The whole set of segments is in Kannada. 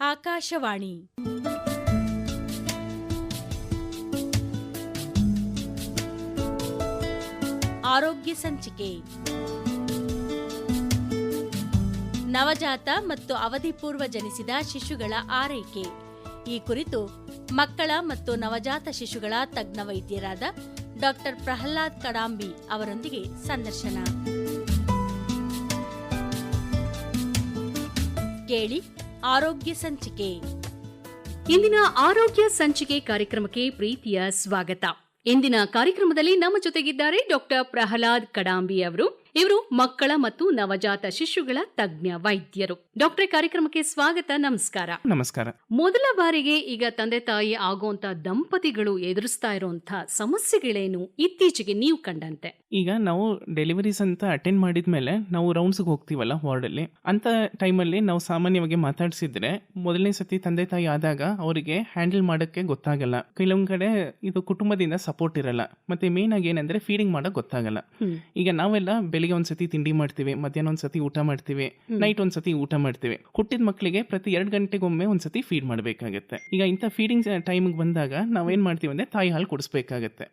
ಆಕಾಶವಾಣಿ. ಆರೋಗ್ಯ ಸಂಚಿಕೆ. ನವಜಾತ ಮತ್ತು ಅವಧಿಪೂರ್ವ ಜನಿಸಿದ ಶಿಶುಗಳ ಆರೈಕೆ. ಈ ಕುರಿತು ಮಕ್ಕಳ ಮತ್ತು ನವಜಾತ ಶಿಶುಗಳ ತಜ್ಞ ವೈದ್ಯರಾದ ಡಾಕ್ಟರ್ ಪ್ರಹ್ಲಾದ್ ಕಡಾಂಬಿ ಅವರೊಂದಿಗೆ ಸಂದರ್ಶನ. ಕೇಳಿ ಆರೋಗ್ಯ ಸಂಚಿಕೆ. ಇಂದಿನ ಆರೋಗ್ಯ ಸಂಚಿಕೆ ಕಾರ್ಯಕ್ರಮಕ್ಕೆ ಪ್ರೀತಿಯ ಸ್ವಾಗತ. ಇಂದಿನ ಕಾರ್ಯಕ್ರಮದಲ್ಲಿ ನಮ್ಮ ಜೊತೆಗಿದ್ದಾರೆ ಡಾಕ್ಟರ್ ಪ್ರಹ್ಲಾದ್ ಕಡಾಂಬಿ ಅವರು. ಇವರು ಮಕ್ಕಳ ಮತ್ತು ನವಜಾತ ಶಿಶುಗಳ ತಜ್ಞ ವೈದ್ಯರು. ಡಾಕ್ಟರ್ ಕಾರ್ಯಕ್ರಮಕ್ಕೆ ಸ್ವಾಗತ ನಮಸ್ಕಾರ. ನಮಸ್ಕಾರ. ಮೊದಲ ಬಾರಿಗೆ ಈಗ ತಂದೆ ತಾಯಿ ಆಗುವಂತ ದಂಪತಿಗಳು ಎದುರಿಸ್ತಾ ಇರುವಂತಹ ಸಮಸ್ಯೆಗಳೇನು ಇತ್ತೀಚೆಗೆ ನೀವು ಕಂಡಂತೆ? ಈಗ ನಾವು ಡೆಲಿವರೀಸ್ ಅಂತ ಅಟೆಂಡ್ ಮಾಡಿದ್ಮೇಲೆ ನಾವು ರೌಂಡ್ಸ್ಗೆ ಹೋಗ್ತೀವಲ್ಲ ವಾರ್ಡಲ್ಲಿ. ಅಂತ ಟೈಮಲ್ಲಿ ನಾವು ಸಾಮಾನ್ಯವಾಗಿ ಮಾತಾಡ್ಸಿದ್ರೆ ಮೊದಲನೇ ಸತಿ ತಂದೆ ತಾಯಿ ಆದಾಗ ಅವರಿಗೆ ಹ್ಯಾಂಡಲ್ ಮಾಡೋಕ್ಕೆ ಗೊತ್ತಾಗಲ್ಲ. ಕೆಲವೊಂದ್ ಕಡೆ ಇದು ಕುಟುಂಬದಿಂದ ಸಪೋರ್ಟ್ ಇರಲ್ಲ. ಮತ್ತೆ ಮೇನ್ ಆಗಿ ಏನಂದ್ರೆ ಫೀಡಿಂಗ್ ಮಾಡೋಕೆ ಗೊತ್ತಾಗಲ್ಲ. ಈಗ ನಾವೆಲ್ಲ ಬೆಳಿಗ್ಗೆ ಒಂದ್ಸತಿ ತಿಂಡಿ ಮಾಡ್ತೀವಿ ಮಧ್ಯಾಹ್ನ ಒಂದ್ಸತಿ ಊಟ ಮಾಡ್ತೀವಿ. ನೈಟ್ ಒಂದ್ಸತಿ ಊಟ ಮಾಡ್ತೀವಿ. ಹುಟ್ಟಿದ ಮಕ್ಕಳಿಗೆ ಪ್ರತಿ ಎರಡು ಗಂಟೆಗೊಮ್ಮೆ ಒಂದ್ಸತಿ ಫೀಡ್ ಮಾಡಬೇಕಾಗುತ್ತೆ. ಈಗ ಇಂಥ ಫೀಡಿಂಗ್ ಟೈಮಿಗೆ ಬಂದಾಗ ನಾವೇನು ಮಾಡ್ತೀವಿ ಅಂದ್ರೆ ತಾಯಿ ಹಾಲು ಕೊಡಿಸ್ಬೇಕಾಗತ್ತೆ.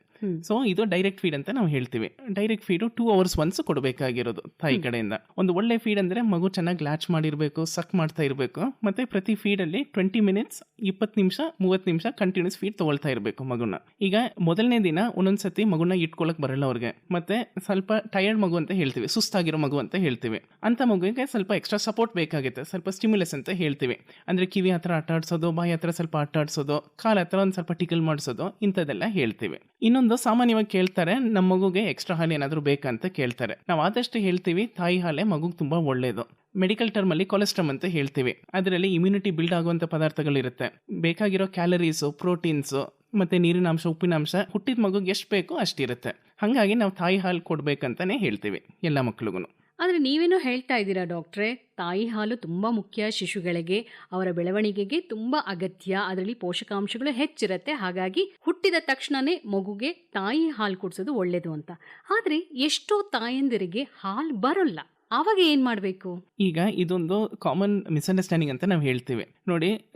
ಸೊ ಇದು ಡೈರೆಕ್ಟ್ ಫೀಡ್ ಅಂತ ನಾವು ಹೇಳ್ತೀವಿ. Direct feed two hours once ಕೊಡಬೇಕಾಗಿರೋದು ತಾಯಿ ಕಡೆಯಿಂದ. ಒಂದು ಒಳ್ಳೆ ಫೀಡ್ ಅಂದ್ರೆ ಮಗು ಚೆನ್ನಾಗಿ ಲ್ಯಾಚ್ ಮಾಡಿರಬೇಕು ಸಕ್ ಮಾಡ್ತಾ ಇರಬೇಕು ಮತ್ತೆ ಪ್ರತಿ ಫೀಡಲ್ಲಿ ಟ್ವೆಂಟಿ ಮಿನಿಟ್ಸ್ ಇಪ್ಪತ್ತು ನಿಮಿಷ ಮೂವತ್ತು ನಿಮಿಷ ಕಂಟಿನ್ಯೂಸ್ ಫೀಡ್ ತಗೊಳ್ತಾ ಇರಬೇಕು ಮಗುನ. ಈಗ ಮೊದಲನೇ ದಿನ ಒಂದೊಂದ್ಸತಿ ಮಗುನ ಇಟ್ಕೊಳಕ್ ಬರಲ್ಲ ಅವ್ರಿಗೆ. ಮತ್ತೆ ಸ್ವಲ್ಪ ಟಯರ್ಡ್ ಮಗು ಅಂತ ಹೇಳ್ತೀವಿ ಸುಸ್ತಾಗಿರೋ ಮಗು ಅಂತ ಹೇಳ್ತೀವಿ. ಅಂತ ಮಗುವಿಗೆ ಸ್ವಲ್ಪ ಎಕ್ಸ್ಟ್ರಾ ಸಪೋರ್ಟ್ ಬೇಕಾಗುತ್ತೆ. ಸ್ವಲ್ಪ ಸ್ಟಿಮ್ಯುಲಸ್ ಅಂತ ಹೇಳ್ತೀವಿ. ಅಂದರೆ ಕಿವಿ ಹತ್ರ ಆಟಾಡ್ಸೋದು ಬಾಯಿ ಹತ್ರ ಸ್ವಲ್ಪ ಆಟಾಡ್ಸೋದು ಕಾಲ ಹತ್ರ ಒಂದು ಸ್ವಲ್ಪ ಟಿಕಲ್ ಮಾಡಿಸೋದು, ಇಂಥದ್ದೆಲ್ಲ ಹೇಳ್ತೀವಿ. ಇನ್ನೊಂದು ಸಾಮಾನ್ಯವಾಗಿ ಕೇಳ್ತಾರೆ ನಮ್ಮ ಮಗುಗೆ ಎಕ್ಸ್ಟ್ರಾ ಹಾಲು ಏನಾದರೂ ಬೇಕಂತ ಕೇಳ್ತಾರೆ. ನಾವು ಆದಷ್ಟು ಹೇಳ್ತೀವಿ, ತಾಯಿ ಹಾಲೆ ಮಗುಗೆ ತುಂಬ ಒಳ್ಳೆಯದು ಮೆಡಿಕಲ್ ಟರ್ಮ್ ಅಲ್ಲಿ ಕೊಲೆಸ್ಟ್ರಮ್ ಅಂತ ಹೇಳ್ತೀವಿ. ಅದರಲ್ಲಿ ಇಮ್ಯುನಿಟಿ ಬಿಲ್ಡ್ ಆಗುವಂಥ ಪದಾರ್ಥಗಳಿರುತ್ತೆ. ಬೇಕಾಗಿರೋ ಕ್ಯಾಲರೀಸು ಪ್ರೋಟೀನ್ಸು ಮತ್ತೆ ನೀರಿನ ಅಂಶ ಉಪ್ಪಿನಾಂಶ ಹುಟ್ಟಿದ ಮಗುಗೆ ಎಷ್ಟು ಬೇಕೋ ಅಷ್ಟಿರುತ್ತೆ. ಹಾಗಾಗಿ ನಾವು ತಾಯಿ ಹಾಲು ಕೊಡ್ಬೇಕಂತಾನೆ ಹೇಳ್ತೀವಿ, ಎಲ್ಲ ಮಕ್ಳಿಗೂ ಆದ್ರೆ ನೀವೇನೋ ಹೇಳ್ತಾ ಇದ್ದೀರಾ ಡಾಕ್ಟ್ರೆ? ತಾಯಿ ಹಾಲು ತುಂಬ ಮುಖ್ಯ, ಶಿಶುಗಳಿಗೆ, ಅವರ ಬೆಳವಣಿಗೆಗೆ ತುಂಬ ಅಗತ್ಯ. ಅದರಲ್ಲಿ ಪೋಷಕಾಂಶಗಳು ಹೆಚ್ಚಿರುತ್ತೆ. ಹಾಗಾಗಿ ಹುಟ್ಟಿದ ತಕ್ಷಣನೇ ಮಗುಗೆ ತಾಯಿ ಹಾಲು ಕುಡಿಸೋದು ಒಳ್ಳೆಯದು ಅಂತ. ಆದರೆ ಎಷ್ಟೋ ತಾಯಂದಿರಿಗೆ ಹಾಲು ಬರೋಲ್ಲ. ಆವಾಗ ಏನ್ ಮಾಡಬೇಕು? ಈಗ ಇದೊಂದು ಕಾಮನ್ ಮಿಸ್ಅಂಡರ್ಸ್ಟ್ಯಾಂಡಿಂಗ್ ಅಂತ ನಾವು ಹೇಳ್ತೀವಿ. ನೋಡಿ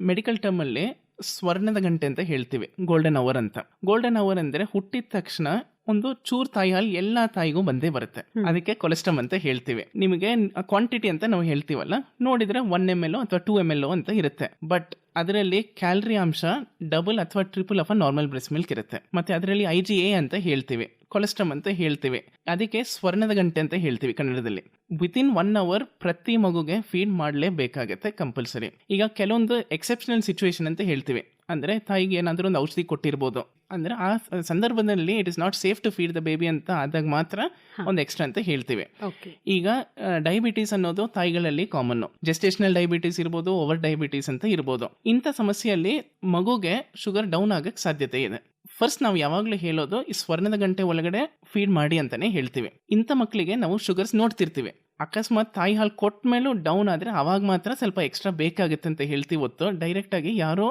ಮೆಡಿಕಲ್ ಟರ್ಮ್ ಅಲ್ಲಿ ಸ್ವರ್ಣದ ಗಂಟೆ ಅಂತ ಹೇಳ್ತೀವಿ. ಗೋಲ್ಡನ್ ಅವರ್ ಅಂತ. ಗೋಲ್ಡನ್ ಅವರ್ ಅಂದ್ರೆ ಹುಟ್ಟಿದ ತಕ್ಷಣ ಒಂದು ಚೂರ್ ತಾಯಿ ಹಾಲು ಎಲ್ಲಾ ತಾಯಿಗೂ ಬಂದೇ ಬರುತ್ತೆ. ಅದಕ್ಕೆ ಕೊಲೆಸ್ಟ್ರಮ್ ಅಂತ ಹೇಳ್ತೀವಿ. ನಿಮಗೆ ಕ್ವಾಂಟಿಟಿ ಅಂತ ನಾವು ಹೇಳ್ತೀವಲ್ಲ ನೋಡಿದ್ರೆ ಒನ್ ಎಂ ಎಲ್ ಅಥವಾ ಟೂ ಎಂ ಎಲ್ ಅಂತ ಇರುತ್ತೆ. ಬಟ್ ಅದರಲ್ಲಿ ಕ್ಯಾಲರಿ ಅಂಶ ಡಬಲ್ ಅಥವಾ triple of normal breast milk ಇರುತ್ತೆ. ಮತ್ತೆ ಅದರಲ್ಲಿ ಐ ಜಿ ಎ ಅಂತ ಹೇಳ್ತೀವಿ ಕೊಲೆಸ್ಟ್ರಮ್ ಅಂತ ಹೇಳ್ತೀವಿ. ಅದಕ್ಕೆ ಸ್ವರ್ಣದ ಗಂಟೆ ಅಂತ ಹೇಳ್ತೀವಿ ಕನ್ನಡದಲ್ಲಿ. ವಿತಿನ್ ಒನ್ ಅವರ್ ಪ್ರತಿ ಮಗುಗೆ ಫೀಡ್ ಮಾಡಲೇಬೇಕಾಗತ್ತೆ ಕಂಪಲ್ಸರಿ ಈಗ ಕೆಲವೊಂದು ಎಕ್ಸೆಪ್ಷನಲ್ ಸಿಚುವೇಶನ್ ಅಂತ ಹೇಳ್ತೀವಿ. ಅಂದ್ರೆ ತಾಯಿಗೆ ಏನಾದರೂ ಒಂದು ಔಷಧಿ ಕೊಟ್ಟಿರ್ಬೋದು. ಅಂದ್ರೆ ಆ ಸಂದರ್ಭದಲ್ಲಿ it is not safe to feed the baby ಅಂತ ಆದಾಗ ಮಾತ್ರ ಒಂದು ಎಕ್ಸ್ಟ್ರಾ ಅಂತ ಹೇಳ್ತೀವಿ. ಓಕೆ ಈಗ ಡಯಾಬಿಟೀಸ್ ಅನ್ನೋದು ತಾಯಿಗಳಲ್ಲಿ ಕಾಮನ್ ಜೆಸ್ಟೇಷನಲ್ ಡಯಾಬಿಟೀಸ್ ಇರ್ಬೋದು ಓವರ್ ಡಯಾಬಿಟೀಸ್ ಅಂತ ಇರ್ಬೋದು. ಇಂಥ ಸಮಸ್ಯೆಯಲ್ಲಿ ಮಗುಗೆ ಶುಗರ್ ಡೌನ್ ಆಗಕ್ಕೆ ಸಾಧ್ಯತೆ ಇದೆ. ಫಸ್ಟ್ ನಾವು ಯಾವಾಗಲೂ ಹೇಳೋದು ಈ ಸ್ವರ್ಣದ ಗಂಟೆ ಒಳಗಡೆ ಫೀಡ್ ಮಾಡಿ ಅಂತಾನೆ ಹೇಳ್ತೀವಿ. ಇಂಥ ಮಕ್ಕಳಿಗೆ ನಾವು ಶುಗರ್ಸ್ ನೋಡ್ತಿರ್ತೀವಿ. ಅಕಸ್ಮಾತ್ ತಾಯಿ ಹಾಲು ಕೊಟ್ಟ ಮೇಲೂ ಡೌನ್ ಆದರೆ ಅವಾಗ ಮಾತ್ರ ಸ್ವಲ್ಪ ಎಕ್ಸ್ಟ್ರಾ ಬೇಕಾಗುತ್ತೆ ಅಂತ ಹೇಳ್ತೀವಿ ಹೊತ್ತು ಡೈರೆಕ್ಟಾಗಿ ಯಾರೋ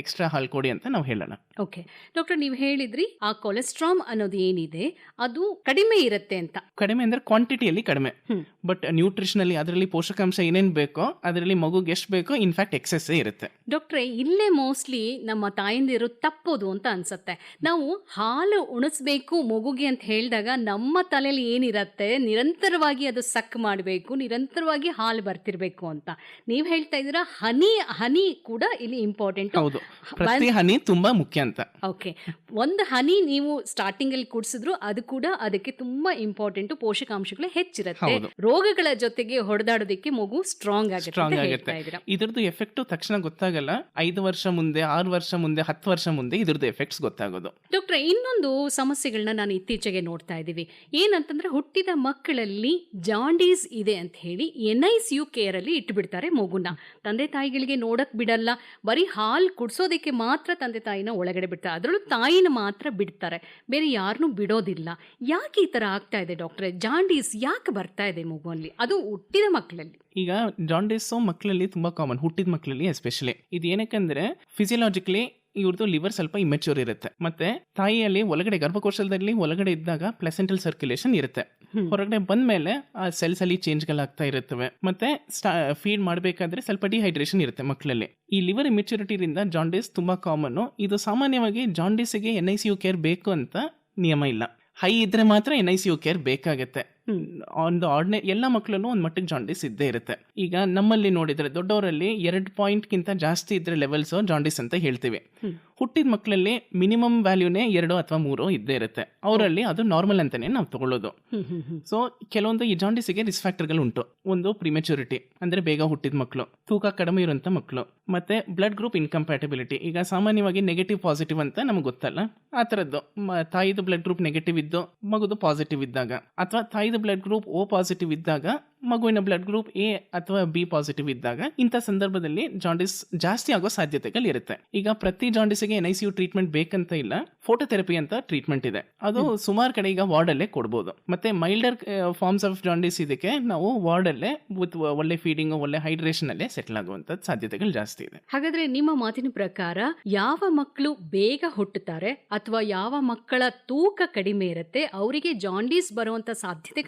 ಎಕ್ಸ್ಟ್ರಾ ಹಾಲು ಕೊಡಿ ಅಂತ ನಾವು ಹೇಳೋಣ. ಓಕೆ ಡಾಕ್ಟರ್ ನೀವು ಹೇಳಿದ್ರಿ ಆ ಕೊಲೆಸ್ಟ್ರಾಮ್ ಅನ್ನೋದು ಏನಿದೆ? ಅದು ಕಡಿಮೆ ಇರುತ್ತೆ ಅಂತ. ಕಡಿಮೆ ಅಂದ್ರೆ ಕ್ವಾಂಟಿಟಿಯಲ್ಲಿ ಕಡಿಮೆ. ಬಟ್ ನ್ಯೂಟ್ರಿಷನ್ ಅಲ್ಲಿ ಅದರಲ್ಲಿ ಪೋಷಕಾಂಶ ಏನೇನು ಬೇಕೋ ಅದರಲ್ಲಿ ಮಗುಗೆ ಎಷ್ಟು ಬೇಕೋ ಇನ್ಫ್ಯಾಕ್ಟ್ ಎಕ್ಸೆಸ್ ಇರುತ್ತೆ. ಡಾಕ್ಟ್ರೆ ಇಲ್ಲೇ ಮೋಸ್ಟ್ಲಿ ನಮ್ಮ ತಾಯಂದಿರು ತಪ್ಪೋದು ಅಂತ ಅನ್ಸುತ್ತೆ. ನಾವು ಹಾಲು ಉಣಿಸ್ಬೇಕು ಮಗುಗೆ ಅಂತ ಹೇಳಿದಾಗ ನಮ್ಮ ತಲೆಯಲ್ಲಿ ಏನಿರತ್ತೆ? ನಿರಂತರವಾಗಿ ಅದು ಸಕ್ ಮಾಡಬೇಕು ನಿರಂತರವಾಗಿ ಹಾಲು ಬರ್ತಿರ್ಬೇಕು ಅಂತ. ನೀವು ಹೇಳ್ತಾ ಇದ್ದೀರಾ ಹನಿ ಹನಿ ಕೂಡ ಇಲ್ಲಿ ಇಂಪಾರ್ಟೆಂಟ್ ಹೌದು. ಪ್ರತಿ ಹನಿ ತುಂಬಾ ಮುಖ್ಯ ಅಂತ. ಓಕೆ ಒಂದು ಹನಿ ನೀವು ಸ್ಟಾರ್ಟಿಂಗ್ ಅಲ್ಲಿ ಕುಡಿಸಿದ್ರು ಅದು ಕೂಡ ಅದಕ್ಕೆ ತುಂಬಾ ಇಂಪಾರ್ಟೆಂಟ್ ಪೋಷಕಾಂಶಗಳು ಹೆಚ್ಚಿರುತ್ತೆ. ರೋಗಗಳ ಜೊತೆಗೆ ಹೊಡೆದಾಡೋದಕ್ಕೆ ಮಗು ಸ್ಟ್ರಾಂಗ್ ಆಗುತ್ತೆ ಇದ್ರದ್ದು ಎಫೆಕ್ಟ್ ತಕ್ಷಣ ಗೊತ್ತಾಗಲ್ಲ. ಐದು ವರ್ಷ ಮುಂದೆ ಆರು ವರ್ಷ ಮುಂದೆ ಹತ್ತು ವರ್ಷ ಮುಂದೆ ಇದ್ರದ್ದು ಎಫೆಕ್ಟ್ಸ್ ಗೊತ್ತಾಗೋದು. ಡಾಕ್ಟರ್ ಇನ್ನೊಂದು ಸಮಸ್ಯೆಗಳನ್ನ ನಾನು ಇತ್ತೀಚೆಗೆ ನೋಡ್ತಾ ಇದ್ದೀವಿ. ಏನಂತಂದ್ರೆ ಹುಟ್ಟಿದ ಮಕ್ಕಳಲ್ಲಿ ಜಾಂಡೀಸ್ ಇದೆ ಅಂತ ಹೇಳಿ N I C U care ಅಲ್ಲಿ ಇಟ್ಬಿಡ್ತಾರೆ ಮಗುನ. ತಂದೆ ತಾಯಿಗಳಿಗೆ ನೋಡಕ್ ಬಿಡಲ್ಲ. ಬರೀ ಹಾಲು ಕುಡ್ಸೋದಕ್ಕೆ ಮಾತ್ರ ತಂದೆ ತಾಯಿನ ಒಳಗಡೆ ಬಿಡ್ತಾರೆ. ಅದರಲ್ಲೂ ತಾಯಿನ ಮಾತ್ರ ಬಿಡ್ತಾರೆ. ಬೇರೆ ಯಾರನ್ನೂ ಬಿಡೋದಿಲ್ಲ. ಯಾಕೆ ಈ ತರ ಆಗ್ತಾ ಇದೆ ಡಾಕ್ಟ್ರೆ? ಜಾಂಡೀಸ್ ಯಾಕೆ ಬರ್ತಾ ಇದೆ ಮಗುವಲ್ಲಿ? ಅದು ಹುಟ್ಟಿದ ಮಕ್ಕಳಲ್ಲಿ. ಈಗ ಜಾಂಡೀಸ್ ಮಕ್ಕಳಲ್ಲಿ ತುಂಬಾ ಕಾಮನ್ ಹುಟ್ಟಿದ ಮಕ್ಕಳಲ್ಲಿ ಎಸ್ಪೆಷಲಿ ಇದು ಏನಕ್ಕಂದ್ರೆ ಫಿಸಿಯಲಾಜಿಕಲಿ ಇವ್ರದ್ದು ಲಿವರ್ ಸ್ವಲ್ಪ ಇಮೆಚೂರ್ ಇರುತ್ತೆ. ಮತ್ತೆ ತಾಯಿಯಲ್ಲಿ ಒಳಗಡೆ ಗರ್ಭಕೋಶದಲ್ಲಿ ಒಳಗಡೆ ಇದ್ದಾಗ ಪ್ಲೆಸೆಂಟಲ್ ಸರ್ಕ್ಯುಲೇಷನ್ ಇರುತ್ತೆ. ಹೊರಗಡೆ ಬಂದ ಮೇಲೆ ಆ ಸೆಲ್ಸ್ ಅಲ್ಲಿ ಚೇಂಜ್ ಗಳಾಗ್ತಾ ಇರುತ್ತವೆ. ಮತ್ತೆ ಫೀಡ್ ಮಾಡಬೇಕಾದ್ರೆ ಸ್ವಲ್ಪ ಡಿಹೈಡ್ರೇಷನ್ ಇರುತ್ತೆ ಮಕ್ಕಳಲ್ಲಿ ಈ ಲಿವರ್ ಇಮಿಚ್ಯೂರಿಟಿಯಿಂದ ಜಾಂಡಿಸ್ ತುಂಬಾ ಕಾಮನ್ ಇದು ಸಾಮಾನ್ಯವಾಗಿ ಜಾಂಡೀಸ್ಗೆ N I C U care ಬೇಕು ಅಂತ ನಿಯಮ ಇಲ್ಲ. ಹೈ ಇದ್ರೆ ಮಾತ್ರ N I C U care ಬೇಕಾಗತ್ತೆ. ಒಂದು ಆರ್ಡಿನೇ ಎಲ್ಲ ಮಕ್ಕಳಲ್ಲೂ ಒಂದು ಮಟ್ಟಿಗೆ ಜಾಂಡಿಸ್ ಇದ್ದೇ ಇರುತ್ತೆ. ಈಗ ನಮ್ಮಲ್ಲಿ ನೋಡಿದರೆ ದೊಡ್ಡವರಲ್ಲಿ ಎರಡು ಪಾಯಿಂಟ್ಗಿಂತ ಜಾಸ್ತಿ ಇದ್ರೆ ಲೆವೆಲ್ಸು ಜಾಂಡಿಸ್ ಅಂತ ಹೇಳ್ತೀವಿ. ಹುಟ್ಟಿದ ಮಕ್ಕಳಲ್ಲಿ ಮಿನಿಮಮ್ ವ್ಯಾಲ್ಯೂನೇ ಎರಡು ಅಥವಾ ಮೂರು ಇದ್ದೇ ಇರುತ್ತೆ. ಅವರಲ್ಲಿ ಅದು ನಾರ್ಮಲ್ ಅಂತಲೇ ನಾವು ತಗೊಳ್ಳೋದು. ಸೊ ಕೆಲವೊಂದು ಈ ಜಾಂಡಿಸಿಗೆ ರಿಸ್ ಫ್ಯಾಕ್ಟರ್ಗಳು ಉಂಟು. ಒಂದು ಪ್ರಿಮೆಚುರಿಟಿ ಅಂದರೆ ಬೇಗ ಹುಟ್ಟಿದ ಮಕ್ಕಳು ತೂಕ ಕಡಿಮೆ ಇರುವಂಥ ಮಕ್ಕಳು ಮತ್ತು ಬ್ಲಡ್ ಗ್ರೂಪ್ ಇನ್ಕಂಪ್ಯಾಟಿಬಿಲಿಟಿ ಈಗ ಸಾಮಾನ್ಯವಾಗಿ ನೆಗೆಟಿವ್ ಪಾಸಿಟಿವ್ ಅಂತ ನಮಗೆ ಗೊತ್ತಲ್ಲ? ಆ ಥರದ್ದು ತಾಯಿದು ಬ್ಲಡ್ ಗ್ರೂಪ್ ನೆಗೆಟಿವ್ ಇದ್ದು ಮಗುದು ಪಾಸಿಟಿವ್ ಇದ್ದಾಗ ಅಥವಾ ತಾಯಿದು ಬ್ಲಡ್ ಗ್ರೂಪ್ ಓ ಪಾಸಿಟಿವ್ ಇದ್ದಾಗ ಮಗುವಿನ ಬ್ಲಡ್ ಗ್ರೂಪ್ ಎ ಅಥವಾ ಬಿ ಪಾಸಿಟಿವ್ ಇದ್ದಾಗ ಇಂಥ ಸಂದರ್ಭದಲ್ಲಿ ಜಾಂಡಿಸ್ ಜಾಸ್ತಿ ಆಗೋ ಸಾಧ್ಯತೆಗಳಿರುತ್ತೆ. ಈಗ ಪ್ರತಿ ಜಾಂಡಿಸ್ಗೆ N I C U treatment ಬೇಕಂತ ಇಲ್ಲ ಫೋಟೋಥೆರಪಿ ಅಂತ ಟ್ರೀಟ್ಮೆಂಟ್ ಇದೆ. ಅದು ಸುಮಾರು ಕಡೆ ಈಗ ವಾರ್ಡಲ್ಲೇ ಕೊಡ್ಬೋದು. ಮತ್ತೆ ಮೈಲ್ಡರ್ ಫಾರ್ಮ್ಸ್ ಆಫ್ ಜಾಂಡಿಸ್ ಇದಕ್ಕೆ ನಾವು ವಾರ್ಡಲ್ಲೇ ವಿತ್ ಒಳ್ಳೆ ಫೀಡಿಂಗ್ ಒಳ್ಳೆ ಹೈಡ್ರೇಷನ್ ಅಲ್ಲೇ ಸೆಟಲ್ ಆಗುವಂತ ಸಾಧ್ಯತೆಗಳು ಜಾಸ್ತಿ ಇದೆ. ಹಾಗಾದ್ರೆ ನಿಮ್ಮ ಮಾತಿನ ಪ್ರಕಾರ ಯಾವ ಮಕ್ಕಳು ಬೇಗ ಹುಟ್ಟುತ್ತಾರೆ ಅಥವಾ ಯಾವ ಮಕ್ಕಳ ತೂಕ ಕಡಿಮೆ ಇರುತ್ತೆ ಅವರಿಗೆ ಜಾಂಡೀಸ್ ಬರುವಂತ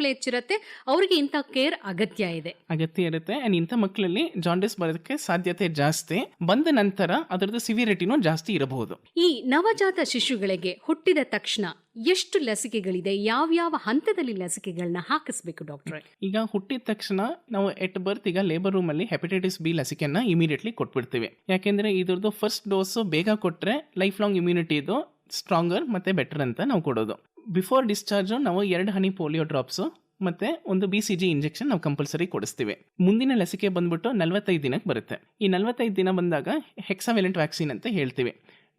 ಸಾಧ್ಯತೆಗಳು ಹೆಚ್ಚಿರುತ್ತೆ ಅವರಿಗೆ ಇಂಥ ಕೇರ್ ಅಗತ್ಯ ಇದೆ. ಅಗತ್ಯ ಇರುತ್ತೆ. ಅಂಡ್ ಇಂಥ ಮಕ್ಕಳಲ್ಲಿ ಜಾಂಡಿಸ್ ಬರೋದಕ್ಕೆ ಸಾಧ್ಯತೆ ಜಾಸ್ತಿ. ಬಂದ ನಂತರ ಅದರದ್ದು ಸಿವಿರಿಟಿನೂ ಜಾಸ್ತಿ ಇರಬಹುದು. ಈ ನವಜಾತ ಶಿಶುಗಳಿಗೆ ಹುಟ್ಟಿದ ತಕ್ಷಣ ಎಷ್ಟು ಲಸಿಕೆಗಳಿದೆ ಯಾವ್ಯಾವ ಹಂತದಲ್ಲಿ ಲಸಿಕೆಗಳನ್ನ ಹಾಕಿಸ್ಬೇಕು ಡಾಕ್ಟರ್ ಈಗ ಹುಟ್ಟಿದ ತಕ್ಷಣ ನಾವು ಎಟ್ ಬರ್ತ್ ಈಗ ಲೇಬರ್ ರೂಮ್ ಅಲ್ಲಿ ಹೆಪಟೈಟಿಸ್ ಬಿ ಲಸಿಕೆಯನ್ನ ಇಮಿಡಿಯೇಟ್ಲಿ ಕೊಟ್ಬಿಡ್ತೀವಿ. ಯಾಕೆಂದ್ರೆ ಇದ್ರದ್ದು ಫಸ್ಟ್ ಡೋಸ್ ಬೇಗ ಕೊಟ್ರೆ ಲೈಫ್ ಲಾಂಗ್ ಇಮ್ಯುನಿಟಿ ಇದು ಸ್ಟ್ರಾಂಗರ್ ಮತ್ತೆ ಬೆಟರ್ ಅಂತ ನಾವು ಕೊಡೋದು. ಬಿಫೋರ್ ಡಿಸ್ಚಾರ್ಜು ನಾವು ಎರಡು ಹನಿ ಪೋಲಿಯೋ ಡ್ರಾಪ್ಸು ಮತ್ತು ಒಂದು ಬಿ ಸಿ ಜಿ ಇಂಜೆಕ್ಷನ್ ನಾವು ಕಂಪಲ್ಸರಿ ಕೊಡಿಸ್ತೀವಿ. ಮುಂದಿನ ಲಸಿಕೆ ಬಂದ್ಬಿಟ್ಟು ನಲವತ್ತೈದು ದಿನಕ್ಕೆ ಬರುತ್ತೆ. ಈ ನಲವತ್ತೈದು ದಿನ ಬಂದಾಗ ಹೆಕ್ಸಾವೆಲೆಂಟ್ ವ್ಯಾಕ್ಸಿನ್ ಅಂತ ಹೇಳ್ತೀವಿ.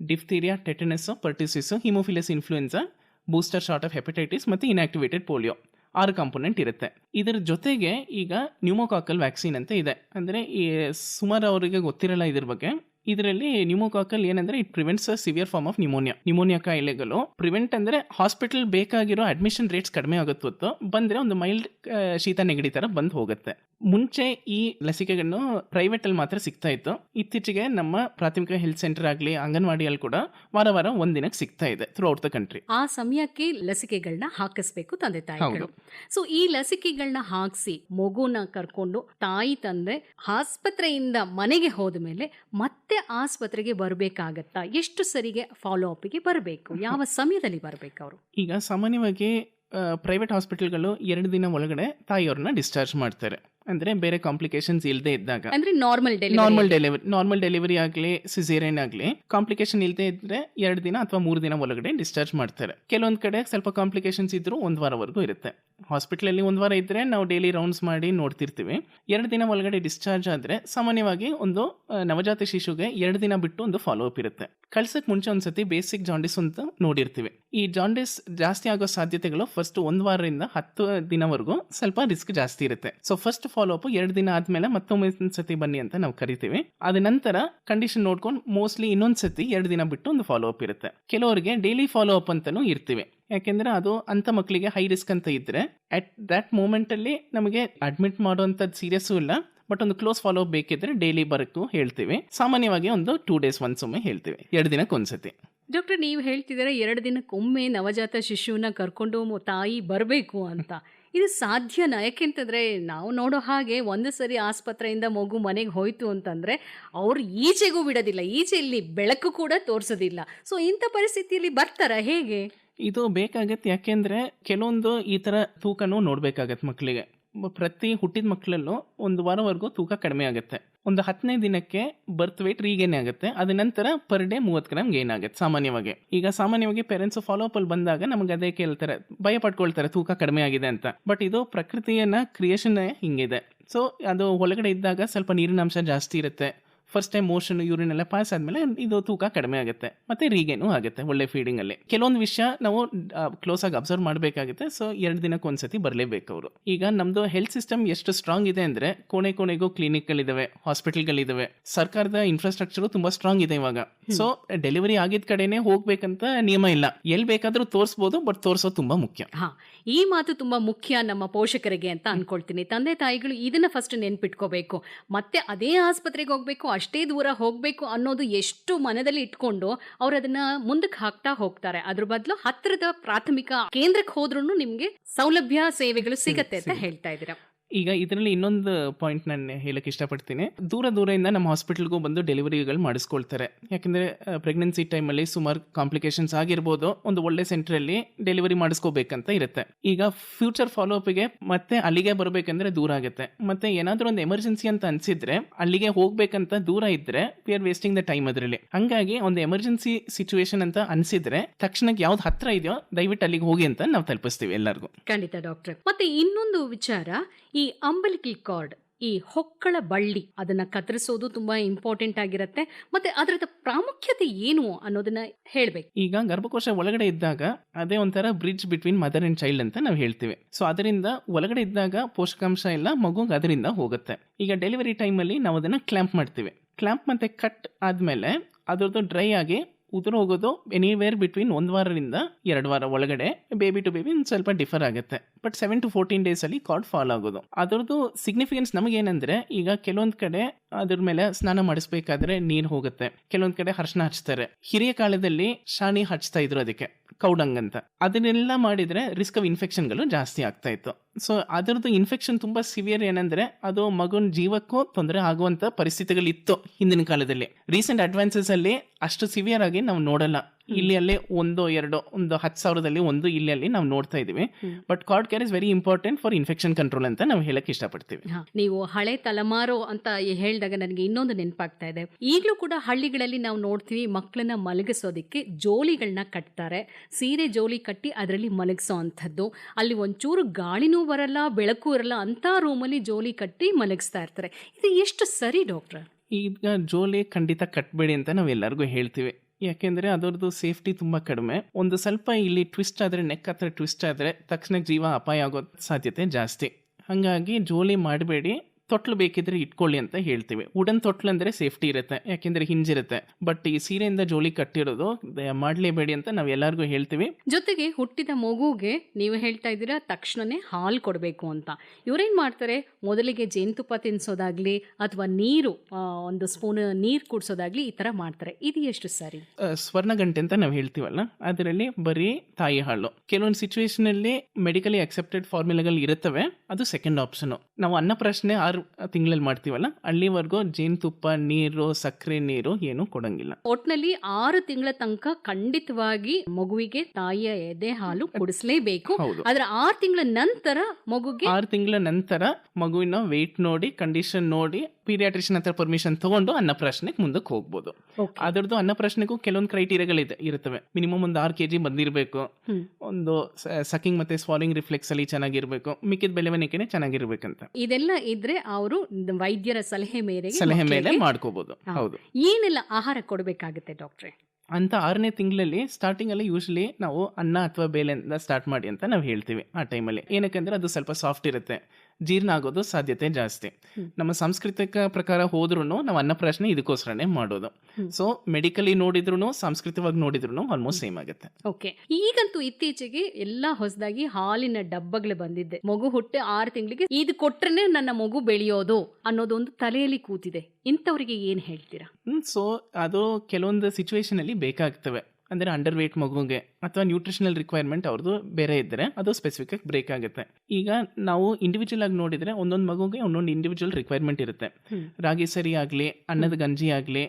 Diphtheria tetanus pertussis haemophilus influenza booster shot of hepatitis ಮತ್ತು ಇನ್ಆಕ್ಟಿವೇಟೆಡ್ ಪೋಲಿಯೋ ಆರು ಕಾಂಪೊನೆಂಟ್ ಇರುತ್ತೆ. ಇದರ ಜೊತೆಗೆ ಈಗ ನ್ಯೂಮೋಕಾಕಲ್ ವ್ಯಾಕ್ಸಿನ್ ಅಂತ ಇದೆ. ಅಂದರೆ ಈ ಸುಮಾರು ಅವರಿಗೆ ಗೊತ್ತಿರಲ್ಲ ಇದ್ರ ಬಗ್ಗೆ. ಇದರಲ್ಲಿ ನ್ಯೂಮೋಕಾಕಲ್ ಏನಂದ್ರೆ it prevents a severe form of pneumonia pneumonia ಕಾಯಿಲೆಗಳು ಪ್ರಿವೆಂಟ್ ಅಂದ್ರೆ ಹಾಸ್ಪಿಟಲ್ ಬೇಕಾಗಿರೋ ಅಡ್ಮಿಷನ್ ರೇಟ್ಸ್ ಕಡಿಮೆ ಆಗುತ್ತೆ ಬಂದ್ರೆ ಒಂದು ಮೈಲ್ಡ್ ಶೀತ ನೆಗಡಿ ತರ ಬಂದು ಹೋಗುತ್ತೆ. ಮುಂಚೆ ಈ ಲಸಿಕೆಗಳನ್ನು ಪ್ರೈವೇಟ್ ಅಲ್ಲಿ ಮಾತ್ರ ಸಿಗ್ತಾ ಇತ್ತು. ಇತ್ತೀಚೆಗೆ ನಮ್ಮ ಪ್ರಾಥಮಿಕ ಹೆಲ್ತ್ ಸೆಂಟರ್ ಆಗಲಿ ಅಂಗನವಾಡಿಯಲ್ಲಿ ಕೂಡ ವಾರ ವಾರ ಒಂದಿನಕ್ಕೆ ಸಿಗ್ತಾ ಇದೆ ಥ್ರೂ ಔಟ್ ದ ಕಂಟ್ರಿ ಆ ಸಮಯಕ್ಕೆ ಲಸಿಕೆಗಳನ್ನ ಹಾಕಿಸ್ಬೇಕು ತಂದೆ ತಾಯಿಗಳು. ಸೊ ಈ ಲಸಿಕೆಗಳನ್ನ ಹಾಕಿಸಿ ಮಗುನ ಕರ್ಕೊಂಡು ತಾಯಿ ತಂದೆ ಆಸ್ಪತ್ರೆಯಿಂದ ಮನೆಗೆ ಹೋದ ಮೇಲೆ ಮತ್ತೆ ಆಸ್ಪತ್ರೆಗೆ ಬರಬೇಕಾಗತ್ತಾ? ಎಷ್ಟು ಸರಿಗೆ ಫಾಲೋ ಅಪ್ಗೆ ಬರಬೇಕು ಯಾವ ಸಮಯದಲ್ಲಿ ಬರಬೇಕು ಅವರು ಈಗ ಸಾಮಾನ್ಯವಾಗಿ ಪ್ರೈವೇಟ್ ಹಾಸ್ಪಿಟಲ್ಗಳು ಎರಡು ದಿನ ಒಳಗಡೆ ತಾಯಿಯವ್ರನ್ನ ಡಿಸ್ಚಾರ್ಜ್ ಮಾಡ್ತಾರೆ. ಅಂದ್ರೆ ಬೇರೆ ಕಾಂಪ್ಲಿಕೇಶನ್ಸ್ ಇಲ್ಲದೆ ಇದ್ದಾಗ. ಅಂದ್ರೆ normal normal delivery normal delivery ಆಗಲಿ ಸಿಸೇರಿಯನ್ ಆಗಲಿ ಕಾಂಪ್ಲಿಕೇಶನ್ ಇಲ್ಲದೆ ಇದ್ದರೆ ಎರಡು ದಿನ ಅಥವಾ ಮೂರು ದಿನ ಒಳಗಡೆ ಡಿಸ್ಚಾರ್ಜ್ ಮಾಡ್ತಾರೆ. ಕೆಲವೊಂದು ಕಡೆ ಸ್ವಲ್ಪ ಕಾಂಪ್ಲಿಕೇಶನ್ಸ್ ಇದ್ರೂ ಒಂದು ವಾರವರೆಗೂ ಇರುತ್ತೆ. ಹಾಸ್ಪಿಟ್ಲಲ್ಲಿ ಒಂದು ವಾರ ಇದ್ದರೆ ನಾವು ಡೈಲಿ ರೌಂಡ್ಸ್ ಮಾಡಿ ನೋಡ್ತಿರ್ತೀವಿ. ಎರಡು ದಿನ ಒಳಗಡೆ ಡಿಸ್ಚಾರ್ಜ್ ಆದರೆ ಸಾಮಾನ್ಯವಾಗಿ ಒಂದು ನವಜಾತ ಶಿಶುಗೆ ಎರಡು ದಿನ ಬಿಟ್ಟು ಒಂದು ಫಾಲೋ ಅಪ್ ಇರುತ್ತೆ. ಕಳ್ಸಕ್ಕೆ ಮುಂಚೆ ಒಂದ್ಸತಿ ಬೇಸಿಕ್ ಜಾಂಡಿಸ್ ಅಂತ ನೋಡಿರ್ತೀವಿ. ಈ ಜಾಂಡಿಸ್ ಜಾಸ್ತಿ ಆಗೋ ಸಾಧ್ಯತೆಗಳು ಫಸ್ಟ್ ಒಂದು ವಾರದಿಂದ ಹತ್ತು ದಿನವರೆಗೂ ಸ್ವಲ್ಪ ರಿಸ್ಕ್ ಜಾಸ್ತಿ ಇರುತ್ತೆ. ಸೊ ಫಸ್ಟ್ ಫಾಲೋ ಅಪ್ ಎರಡು ದಿನ ಆದ್ಮೇಲೆ ಮತ್ತೊಮ್ಮೆ ಸತಿ ಬನ್ನಿ ಅಂತ ನಾವು ಕರಿತೀವಿ. ಅದ ನಂತರ ಕಂಡೀಷನ್ ನೋಡ್ಕೊಂಡು ಮೋಸ್ಟ್ಲಿ ಇನ್ನೊಂದ್ ಸತಿ ಎರಡು ದಿನ ಬಿಟ್ಟು ಒಂದು ಫಾಲೋ ಅಪ್ ಇರುತ್ತೆ. ಕೆಲವರಿಗೆ ಡೈಲಿ ಫಾಲೋ ಅಪ್ ಅಂತಾನೂ ಇರ್ತೀವಿ. ಯಾಕೆಂದ್ರೆ ಅದು ಅಂತ ಮಕ್ಕಳಿಗೆ ಹೈ ರಿಸ್ಕ್ ಅಂತ ಇದ್ರೆ ಅಟ್ ದಟ್ ಮೂಮೆಂಟ್ ಅಲ್ಲಿ ನಮಗೆ ಅಡ್ಮಿಟ್ ಮಾಡುವಂಥದ್ದು ಸೀರಿಯಸ್ಸು ಇಲ್ಲ. ಬಟ್ ಒಂದು ಕ್ಲೋಸ್ ಫಾಲೋ ಅಪ್ ಬೇಕಿದ್ರೆ ಡೈಲಿ ಬರಕ್ಕೂ ಹೇಳ್ತೀವಿ. ಸಾಮಾನ್ಯವಾಗಿ ಒಂದು ಟೂ ಡೇಸ್ ಒನ್ಸೊಮ್ಮೆ ಹೇಳ್ತೀವಿ. ಎರಡು ದಿನಕ್ಕೆ ಒಂದ್ಸತಿ. ಡಾಕ್ಟರ್ ನೀವು ಹೇಳ್ತಿದ್ದೀರಾ ಎರಡು ದಿನಕ್ಕೊಮ್ಮೆ ನವಜಾತ ಶಿಶುವನ್ನ ಕರ್ಕೊಂಡು ತಾಯಿ ಬರಬೇಕು ಅಂತ. ಇದು ಸಾಧ್ಯನಾ? ಯಾಕೆಂತಂದರೆ ನಾವು ನೋಡೋ ಹಾಗೆ ಒಂದು ಸರಿ ಆಸ್ಪತ್ರೆಯಿಂದ ಮಗು ಮನೆಗೆ ಹೋಯಿತು ಅಂತಂದರೆ ಅವರು ಈಚೆಗೂ ಬಿಡೋದಿಲ್ಲ, ಈಚೆ ಇಲ್ಲಿ ಬೆಳಕು ಕೂಡ ತೋರಿಸೋದಿಲ್ಲ. ಸೊ ಇಂಥ ಪರಿಸ್ಥಿತಿಯಲ್ಲಿ ಬರ್ತಾರ? ಹೇಗೆ? ಇದು ಬೇಕಾಗತ್ತೆ ಯಾಕೆಂದರೆ ಕೆಲವೊಂದು ಈ ಥರ ತೂಕನೂ ನೋಡಬೇಕಾಗತ್ತೆ ಮಕ್ಕಳಿಗೆ. ಪ್ರತಿ ಹುಟ್ಟಿದ ಮಕ್ಕಳಲ್ಲೂ ಒಂದು ವಾರವರೆಗೂ ತೂಕ ಕಡಿಮೆ ಆಗುತ್ತೆ. ಒಂದು ಹತ್ತನೇ ದಿನಕ್ಕೆ ಬರ್ತ್ ವೇಟ್ ರೀಗೇನೆ ಆಗುತ್ತೆ. ಅದ ನಂತರ ಪರ್ ಡೇ ಮೂವತ್ತು ಗ್ರಾಮ್ ಗೇನ್ ಆಗುತ್ತೆ ಸಾಮಾನ್ಯವಾಗಿ. ಈಗ ಸಾಮಾನ್ಯವಾಗಿ ಪೇರೆಂಟ್ಸ್ ಫಾಲೋ ಅಪ್ ಅಲ್ಲಿ ಬಂದಾಗ ನಮ್ಗೆ ಅದೇ ಕೇಳ್ತಾರೆ, ಭಯ ಪಡ್ಕೊಳ್ತಾರೆ ತೂಕ ಕಡಿಮೆ ಆಗಿದೆ ಅಂತ. ಬಟ್ ಇದು ಪ್ರಕೃತಿಯನ್ನ ಕ್ರಿಯೇಷನ್ ಹಿಂಗಿದೆ. ಸೊ ಅದು ಒಳಗಡೆ ಇದ್ದಾಗ ಸ್ವಲ್ಪ ನೀರಿನ ಅಂಶ ಜಾಸ್ತಿ ಇರುತ್ತೆ. ಫಸ್ಟ್ ಟೈಮ್ ಮೋಷನ್ ಯೂರಿನ್ ಎಲ್ಲ ಪಾಸ್ ಆದ್ಮೇಲೆ ಇದು ತೂಕ ಕಡಿಮೆ ಆಗುತ್ತೆ. ಮತ್ತೆ ರೀಗೇನು ಆಗುತ್ತೆ ಒಳ್ಳೆ ಫೀಡಿಂಗ್ ಅಲ್ಲಿ ಕೆಲವೊಂದು ವಿಷಯ ನಾವು ಕ್ಲೋಸ್ ಆಗಿ ಅಬ್ಸರ್ವ್ ಮಾಡಬೇಕಾಗುತ್ತೆ. ಸೊ ಎರಡು ದಿನಕ್ಕೆ ಒಂದ್ಸತಿ ಬರಲೇಬೇಕು ಅವರು. ಈಗ ನಮ್ದು ಹೆಲ್ತ್ ಸಿಸ್ಟಮ್ ಎಷ್ಟು ಸ್ಟ್ರಾಂಗ್ ಇದೆ ಅಂದ್ರೆ ಕೋಣೆ ಕೋಣೆಗೂ ಕ್ಲಿನಿಕ್ಗಳಿದಾವೆ ಹಾಸ್ಪಿಟಲ್ಗಳಿದಾವೆ ಸರ್ಕಾರದ ಇನ್ಫ್ರಾಸ್ಟ್ರಕ್ಚರ್ ತುಂಬಾ ಸ್ಟ್ರಾಂಗ್ ಇದೆ ಇವಾಗ. ಸೊ ಡೆಲಿವರಿ ಆಗಿದ ಕಡೆನೆ ಹೋಗ್ಬೇಕಂತ ನಿಯಮ ಇಲ್ಲ. ಎಲ್ಲಿ ಬೇಕಾದ್ರೂ ತೋರಿಸ್ಬೋದು ಬಟ್ ತೋರಿಸೋದು ತುಂಬಾ ಮುಖ್ಯ. ಹಾ ಈ ಮಾತು ತುಂಬಾ ಮುಖ್ಯ ನಮ್ಮ ಪೋಷಕರಿಗೆ ಅಂತ ಅನ್ಕೊಳ್ತೀನಿ. ತಂದೆ ತಾಯಿಗಳು ಇದನ್ನ ಫಸ್ಟ್ ನೆನ್ಪಿಟ್ಕೋಬೇಕು. ಮತ್ತೆ ಅದೇ ಆಸ್ಪತ್ರೆಗೆ ಹೋಗ್ಬೇಕು ಅಷ್ಟೇ ದೂರ ಹೋಗಬೇಕು ಅನ್ನೋದು ಎಷ್ಟು ಮನದಲ್ಲಿ ಇಟ್ಕೊಂಡು ಅವ್ರು ಅದನ್ನ ಮುಂದಕ್ಕೆ ಹಾಕ್ತಾ ಹೋಗ್ತಾರೆ. ಅದ್ರ ಬದಲು ಹತ್ತಿರದ ಪ್ರಾಥಮಿಕ ಕೇಂದ್ರಕ್ಕೆ ಹೋದ್ರೂ ನಿಮ್ಗೆ ಸೌಲಭ್ಯ ಸೇವೆಗಳು ಸಿಗತ್ತೆ ಅಂತ ಹೇಳ್ತಾ ಇದ್ದೀರಾ. ಈಗ ಇದರಲ್ಲಿ ಇನ್ನೊಂದು ಪಾಯಿಂಟ್ ನಾನು ಹೇಳಕ್ಕೆ ಇಷ್ಟಪಡ್ತೀನಿ. ದೂರ ದೂರದಿಂದ ನಮ್ಮ ಹಾಸ್ಪಿಟಲ್ಗೂ ಬಂದು ಡೆಲಿವರಿಗಳು ಮಾಡಿಸ್ಕೊಳ್ತಾರೆ. ಯಾಕೆಂದರೆ ಪ್ರೆಗ್ನೆನ್ಸಿ ಟೈಮಲ್ಲಿ ಸುಮಾರು ಕಾಂಪ್ಲಿಕೇಶನ್ಸ್ ಆಗಿರ್ಬೋದು, ಒಂದು ಒಳ್ಳೆ ಸೆಂಟ್ರಲ್ಲಿ ಡೆಲಿವರಿ ಮಾಡಿಸ್ಕೋಬೇಕಂತ ಇರುತ್ತೆ. ಈಗ ಫ್ಯೂಚರ್ ಫಾಲೋ ಫಾಲೋಅಪ್ಗೆ ಮತ್ತೆ ಅಲ್ಲಿಗೆ ಬರಬೇಕಂದ್ರೆ ದೂರ ಆಗುತ್ತೆ. ಮತ್ತೆ ಏನಾದರೂ ಒಂದು ಎಮರ್ಜೆನ್ಸಿ ಅಂತ ಅನ್ಸಿದ್ರೆ, ಅಲ್ಲಿಗೆ ಹೋಗ್ಬೇಕಂತ ದೂರ ಇದ್ರೆ we are wasting the time ಅದರಲ್ಲಿ. ಹಂಗಾಗಿ ಒಂದು ಎಮರ್ಜೆನ್ಸಿ ಸಿಚುವೇಶನ್ ಅಂತ ಅನ್ಸಿದ್ರೆ, ತಕ್ಷಣಕ್ಕೆ ಯಾವ್ದು ಹತ್ರ ಇದೆಯೋ ದಯವಿಟ್ಟು ಅಲ್ಲಿಗೆ ಹೋಗಿ ಅಂತ ನಾವು ತಲುಪಿಸ್ತೀವಿ ಎಲ್ಲರಿಗೂ. ಖಂಡಿತ ಡಾಕ್ಟರ್. ಮತ್ತೆ ಇನ್ನೊಂದು ವಿಚಾರ ಅಂಬಲಿಕಲ್ ಕಾರ್ಡ್ ಈ ಹೊಕ್ಕಳ ಬಳ್ಳಿ ಅದನ್ನ ಕತ್ತರಿಸೋದು ತುಂಬಾ ಇಂಪಾರ್ಟೆಂಟ್ ಆಗಿರುತ್ತೆ. ಮತ್ತೆ ಅದರ ಪ್ರಾಮುಖ್ಯತೆ ಏನು ಅನ್ನೋದನ್ನ ಹೇಳ್ಬೇಕು. ಈಗ ಗರ್ಭಕೋಶ ಒಳಗಡೆ ಇದ್ದಾಗ ಅದೇ ಒಂಥರ bridge between mother and child ಅಂತ ನಾವು ಹೇಳ್ತೀವಿ. ಸೊ ಅದರಿಂದ ಒಳಗಡೆ ಇದ್ದಾಗ ಪೋಷಕಾಂಶ ಎಲ್ಲ ಮಗುಗೆ ಅದರಿಂದ ಹೋಗುತ್ತೆ. ಈಗ ಡೆಲಿವರಿ ಟೈಮಲ್ಲಿ ನಾವು ಅದನ್ನ ಕ್ಲ್ಯಾಂಪ್ ಮಾಡ್ತೀವಿ. ಕ್ಲ್ಯಾಂಪ್ ಮತ್ತೆ ಕಟ್ ಆದ್ಮೇಲೆ ಅದರದ್ದು ಡ್ರೈ ಆಗಿ ಉದುರು ಹೋಗೋದು ಎನಿವೇರ್ ಬಿಟ್ವೀನ್ ಒಂದು ವಾರದಿಂದ ಎರಡು ವಾರ ಒಳಗಡೆ ಬೇಬಿ ಟು ಬೇಬಿ ಸ್ವಲ್ಪ ಡಿಫರ್ ಆಗುತ್ತೆ. But seven to fourteen days ಅಲ್ಲಿ ಕಾರ್ಡ್ ಫಾಲ್ ಆಗೋದು. ಅದರದ್ದು ಸಿಗ್ನಿಫಿಕೆನ್ಸ್ ನಮಗೇನೆಂದ್ರೆ, ಈಗ ಕೆಲವೊಂದು ಕಡೆ ಅದ್ರ ಮೇಲೆ ಸ್ನಾನ ಮಾಡಿಸ್ಬೇಕಾದ್ರೆ ನೀರು ಹೋಗುತ್ತೆ. ಕೆಲವೊಂದ್ ಕಡೆ ಹರ್ಷಣ ಹಚ್ತಾರೆ. ಹಿರಿಯ ಕಾಲದಲ್ಲಿ ಶಾಣಿ ಹಚ್ತಾ ಇದ್ರು ಅದಕ್ಕೆ, ಕೌಡಂಗ್ ಅಂತ. ಅದನ್ನೆಲ್ಲ ಮಾಡಿದ್ರೆ ರಿಸ್ಕ್ ಆಫ್ ಇನ್ಫೆಕ್ಷನ್ಗಳು ಜಾಸ್ತಿ ಆಗ್ತಾ ಇತ್ತು. ಸೊ ಅದರದ್ದು ಇನ್ಫೆಕ್ಷನ್ ತುಂಬ ಸಿವಿಯರ್ ಏನಂದ್ರೆ ಅದು ಮಗುನ ಜೀವಕ್ಕೂ ತೊಂದರೆ ಆಗುವಂತ ಪರಿಸ್ಥಿತಿಗಳಿತ್ತು ಹಿಂದಿನ ಕಾಲದಲ್ಲಿ. ರೀಸೆಂಟ್ ಅಡ್ವಾನ್ಸಸ್ ಅಲ್ಲಿ ಅಷ್ಟು ಸಿವಿಯರ್ ಆಗಿ ನಾವು ನೋಡಲ್ಲ. ಇಲ್ಲಿ ಅಲ್ಲೇ ಒಂದು ಎರಡು ಒಂದು ಹತ್ತು ಸಾವಿರದಲ್ಲಿ ಒಂದು ಇಲ್ಲಿ ಅಲ್ಲಿ ನಾವು ನೋಡ್ತಾ ಇದೀವಿ but cord care is very important for infection control ಅಂತ ನಾವು ಹೇಳಕ್ ಇಷ್ಟಪಡ್ತೀವಿ. ನೀವು ಹಳೆ ತಲೆಮಾರು ಅಂತ ಹೇಳಿದಾಗ ನನಗೆ ಇನ್ನೊಂದು ನೆನಪಾಗ್ತಾ ಇದೆ. ಈಗಲೂ ಕೂಡ ಹಳ್ಳಿಗಳಲ್ಲಿ ನಾವು ನೋಡ್ತೀವಿ ಮಕ್ಕಳನ್ನ ಮಲಗಿಸೋದಕ್ಕೆ ಜೋಲಿಗಳನ್ನ ಕಟ್ತಾರೆ. ಸೀರೆ ಜೋಲಿ ಕಟ್ಟಿ ಅದರಲ್ಲಿ ಮಲಗಿಸೋ ಅಂಥದ್ದು. ಅಲ್ಲಿ ಒಂಚೂರು ಗಾಳಿನೂ ಬರಲ್ಲ, ಬೆಳಕು ಇರಲ್ಲ ಅಂತ ರೂಮಲ್ಲಿ ಜೋಲಿ ಕಟ್ಟಿ ಮಲಗಿಸ್ತಾ ಇರ್ತಾರೆ. ಇದು ಎಷ್ಟು ಸರಿ, ಡಾಕ್ಟ್ರ? ಈಗ ಜೋಲಿ ಖಂಡಿತ ಕಟ್ಟಬೇಡಿ ಅಂತ ನಾವು ಎಲ್ಲರಿಗೂ ಹೇಳ್ತೀವಿ. ಯಾಕೆಂದರೆ ಅದರದ್ದು ಸೇಫ್ಟಿ ತುಂಬ ಕಡಿಮೆ. ಒಂದು ಸ್ವಲ್ಪ ಇಲ್ಲಿ ಟ್ವಿಸ್ಟ್ ಆದರೆ, ನೆಕ್ ಹತ್ರ ಟ್ವಿಸ್ಟ್ ಆದರೆ, ತಕ್ಷಣ ಜೀವ ಅಪಾಯ ಆಗೋ ಸಾಧ್ಯತೆ ಜಾಸ್ತಿ. ಹಾಗಾಗಿ ಜೋಲಿ ಮಾಡಬೇಡಿ. ತೊಟ್ಲು ಬೇಕಿದ್ರೆ ಇಟ್ಕೊಳ್ಳಿ ಅಂತ ಹೇಳ್ತೀವಿ. ವುಡನ್ ತೊಟ್ಲು ಅಂದರೆ ಸೇಫ್ಟಿ ಇರುತ್ತೆ ಯಾಕೆಂದ್ರೆ ಹಿಂಜಿರುತ್ತೆ. ಬಟ್ ಈ ಸೀರೆಯಿಂದ ಜೋಲಿ ಕಟ್ಟಿರೋದು ಮಾಡಲೇಬೇಡಿ ಅಂತ ನಾವು ಎಲ್ಲರಿಗೂ ಹೇಳ್ತೀವಿ. ಜೊತೆಗೆ ಹುಟ್ಟಿದ ಮಗುಗೆ ನೀವು ಹೇಳ್ತಾ ಇದ್ದೀರಾ ತಕ್ಷಣನೇ ಹಾಲು ಕೊಡಬೇಕು ಅಂತ. ಇವರೇನು ಮಾಡ್ತಾರೆ ಮೊದಲಿಗೆ ಜೇನುತುಪ್ಪ ತಿನ್ನಿಸೋದಾಗ್ಲಿ ಅಥವಾ ನೀರು ಒಂದು ಸ್ಪೂನ್ ನೀರು ಕುಡಿಸೋದಾಗ್ಲಿ ಈ ಥರ ಮಾಡ್ತಾರೆ. ಇದು ಎಷ್ಟು ಸರಿ? ಸ್ವರ್ಣಗಂಟೆ ಸ್ವರ್ಣ ಗಂಟೆ ಅಂತ ನಾವು ಹೇಳ್ತೀವಲ್ಲ ಅದರಲ್ಲಿ ಬರೀ ತಾಯಿ ಹಾಲು. ಕೆಲವೊಂದು ಸಿಚುವೇಶನ್ ಅಲ್ಲಿ ಮೆಡಿಕಲಿ ಅಕ್ಸೆಪ್ಟೆಡ್ ಫಾರ್ಮುಲಾಗಳು ಇರುತ್ತವೆ ಅದು ಸೆಕೆಂಡ್ ಆಪ್ಷನ್ ನಾವು ಅನ್ನ ಪ್ರಶ್ನೆ ಆರು ತಿಂಗಳಲ್ಲಿ ಮಾಡ್ತೀವಲ್ಲ ಅಲ್ಲಿವರೆಗೂ ಜೇನುತುಪ್ಪ ನೀರು ಸಕ್ಕರೆ ನೀರು ಏನು ಕೊಡಂಗಿಲ್ಲ. ಒಟ್ನಲ್ಲಿ ಆರು ತಿಂಗಳ ತನಕ ಖಂಡಿತವಾಗಿ ಮಗುವಿಗೆ ತಾಯಿಯ ಎದೆ ಹಾಲು ಕುಡಿಸಲೇಬೇಕು. ಆದ್ರೆ ಆರು ತಿಂಗಳ ನಂತರ ಮಗುಗೆ ಆರು ತಿಂಗಳ ನಂತರ ಮಗುವಿನ ವೆಯ್ಟ್ ನೋಡಿ ಕಂಡೀಷನ್ ನೋಡಿ ಪೀರಿಯಾಟ್ರಿಷನ್ ಹತ್ರ ಪರ್ಮಿಷನ್ ತಗೊಂಡು ಅನ್ನ ಪ್ರಶ್ನೆಗೆ ಮುಂದಕ್ಕೆ ಹೋಗ್ಬೋದು. ಅದರದ್ದು ಅನ್ನ ಪ್ರಶ್ನೆಗೂ ಕೆಲವೊಂದು ಕ್ರೈಟೀರಿಯಾಗಳಿದೆ ಇರುತ್ತವೆ. ಮಿನಿಮಮ್ ಒಂದು ಆರು ಕೆಜಿ ಬಂದಿರಬೇಕು. ಒಂದು ಸಕಿಂಗ್ ಮತ್ತೆ ಸ್ವಾಲಿಂಗ್ ರಿಫ್ಲೆಕ್ಸ್ ಅಲ್ಲಿ ಚೆನ್ನಾಗಿರ್ಬೇಕು. ಮಿಕ್ಕಿದ ಬೆಳವಣಿಗೆನೆ ಚೆನ್ನಾಗಿರ್ಬೇಕಂತ. ಇದೆಲ್ಲ ಇದ್ರೆ ಅವರು ವೈದ್ಯರ ಸಲಹೆ ಮೇರೆಗೆ ಸಲಹೆ ಮೇಲೆ ಮಾಡ್ಕೋಬಹುದು ಹೌದು. ಏನೆಲ್ಲ ಆಹಾರ ಕೊಡಬೇಕಾಗುತ್ತೆ ಡಾಕ್ಟ್ರೆ ಅಂತ ಆರನೇ ತಿಂಗಳಲ್ಲಿ ಸ್ಟಾರ್ಟಿಂಗ್ ಅಲ್ಲಿ ಯೂಶಲಿ ನಾವು ಅನ್ನ ಅಥವಾ ಬೇಲೆಯಿಂದ ಸ್ಟಾರ್ಟ್ ಮಾಡಿ ಅಂತ ನಾವು ಹೇಳ್ತೀವಿ ಆ ಟೈಮಲ್ಲಿ ಏನಕ್ಕೆ ಅಂದ್ರೆ ಅದು ಸ್ವಲ್ಪ ಸಾಫ್ಟ್ ಇರುತ್ತೆ. ಜೀರ್ಣ ಆಗೋದು ಸಾಧ್ಯತೆ ಜಾಸ್ತಿ. ನಮ್ಮ ಸಾಂಸ್ಕೃತಿಕ ಪ್ರಕಾರ ಹೋದ್ರೂ ನಾವು ಅನ್ನ ಪ್ರಶ್ನೆ ಇದಕ್ಕೋಸ್ಕರನೇ ಮಾಡೋದು. ಸೊ ಮೆಡಿಕಲಿ ನೋಡಿದ್ರು ಸಾಂಸ್ಕೃತಿಕವಾಗಿ ನೋಡಿದ್ರು ಆಲ್ಮೋಸ್ಟ್ ಸೇಮ್ ಆಗುತ್ತೆ. ಓಕೆ ಈಗಂತೂ ಇತ್ತೀಚೆಗೆ ಎಲ್ಲ ಹೊಸದಾಗಿ ಹಾಲಿನ ಡಬ್ಬಗಳು ಬಂದಿದ್ದೆ ಮಗು ಹುಟ್ಟೆ ಆರು ತಿಂಗಳಿಗೆ ಇದು ಕೊಟ್ರೇನೆ ನನ್ನ ಮಗು ಬೆಳೆಯೋದು ಅನ್ನೋದೊಂದು ತಲೆಯಲ್ಲಿ ಕೂತಿದೆ. ಇಂಥವ್ರಿಗೆ ಏನ್ ಹೇಳ್ತೀರಾ? ಸೊ ಅದು ಕೆಲವೊಂದು ಸಿಚುವೇಶನ್ ಅಲ್ಲಿ ಬೇಕಾಗ್ತವೆ. ಅಂದ್ರೆ ಅಂಡರ್ ವೇಟ್ ಮಗುಗೆ ಅಥವಾ ನ್ಯೂಟ್ರಿಷನಲ್ ರಿಕ್ವೈರ್ಮೆಂಟ್ ಅವ್ರದ್ದು ಬೇರೆ ಇದ್ದರೆ ಅದು ಸ್ಪೆಸಿಫಿಕ್ ಆಗಿ ಬ್ರೇಕ್ ಆಗುತ್ತೆ. ಈಗ ನಾವು ಇಂಡಿವಿಜುವಲ್ ಆಗಿ ನೋಡಿದರೆ ಒಂದೊಂದು ಮಗುಗೆ ಒಂದೊಂದು ಇಂಡಿವಿಜುವಲ್ ರಿಕ್ವೈರ್ಮೆಂಟ್ ಇರುತ್ತೆ. ರಾಗಿ ಸರಿ ಆಗಲಿ ಅನ್ನದ ಗಂಜಿ ಆಗಲಿ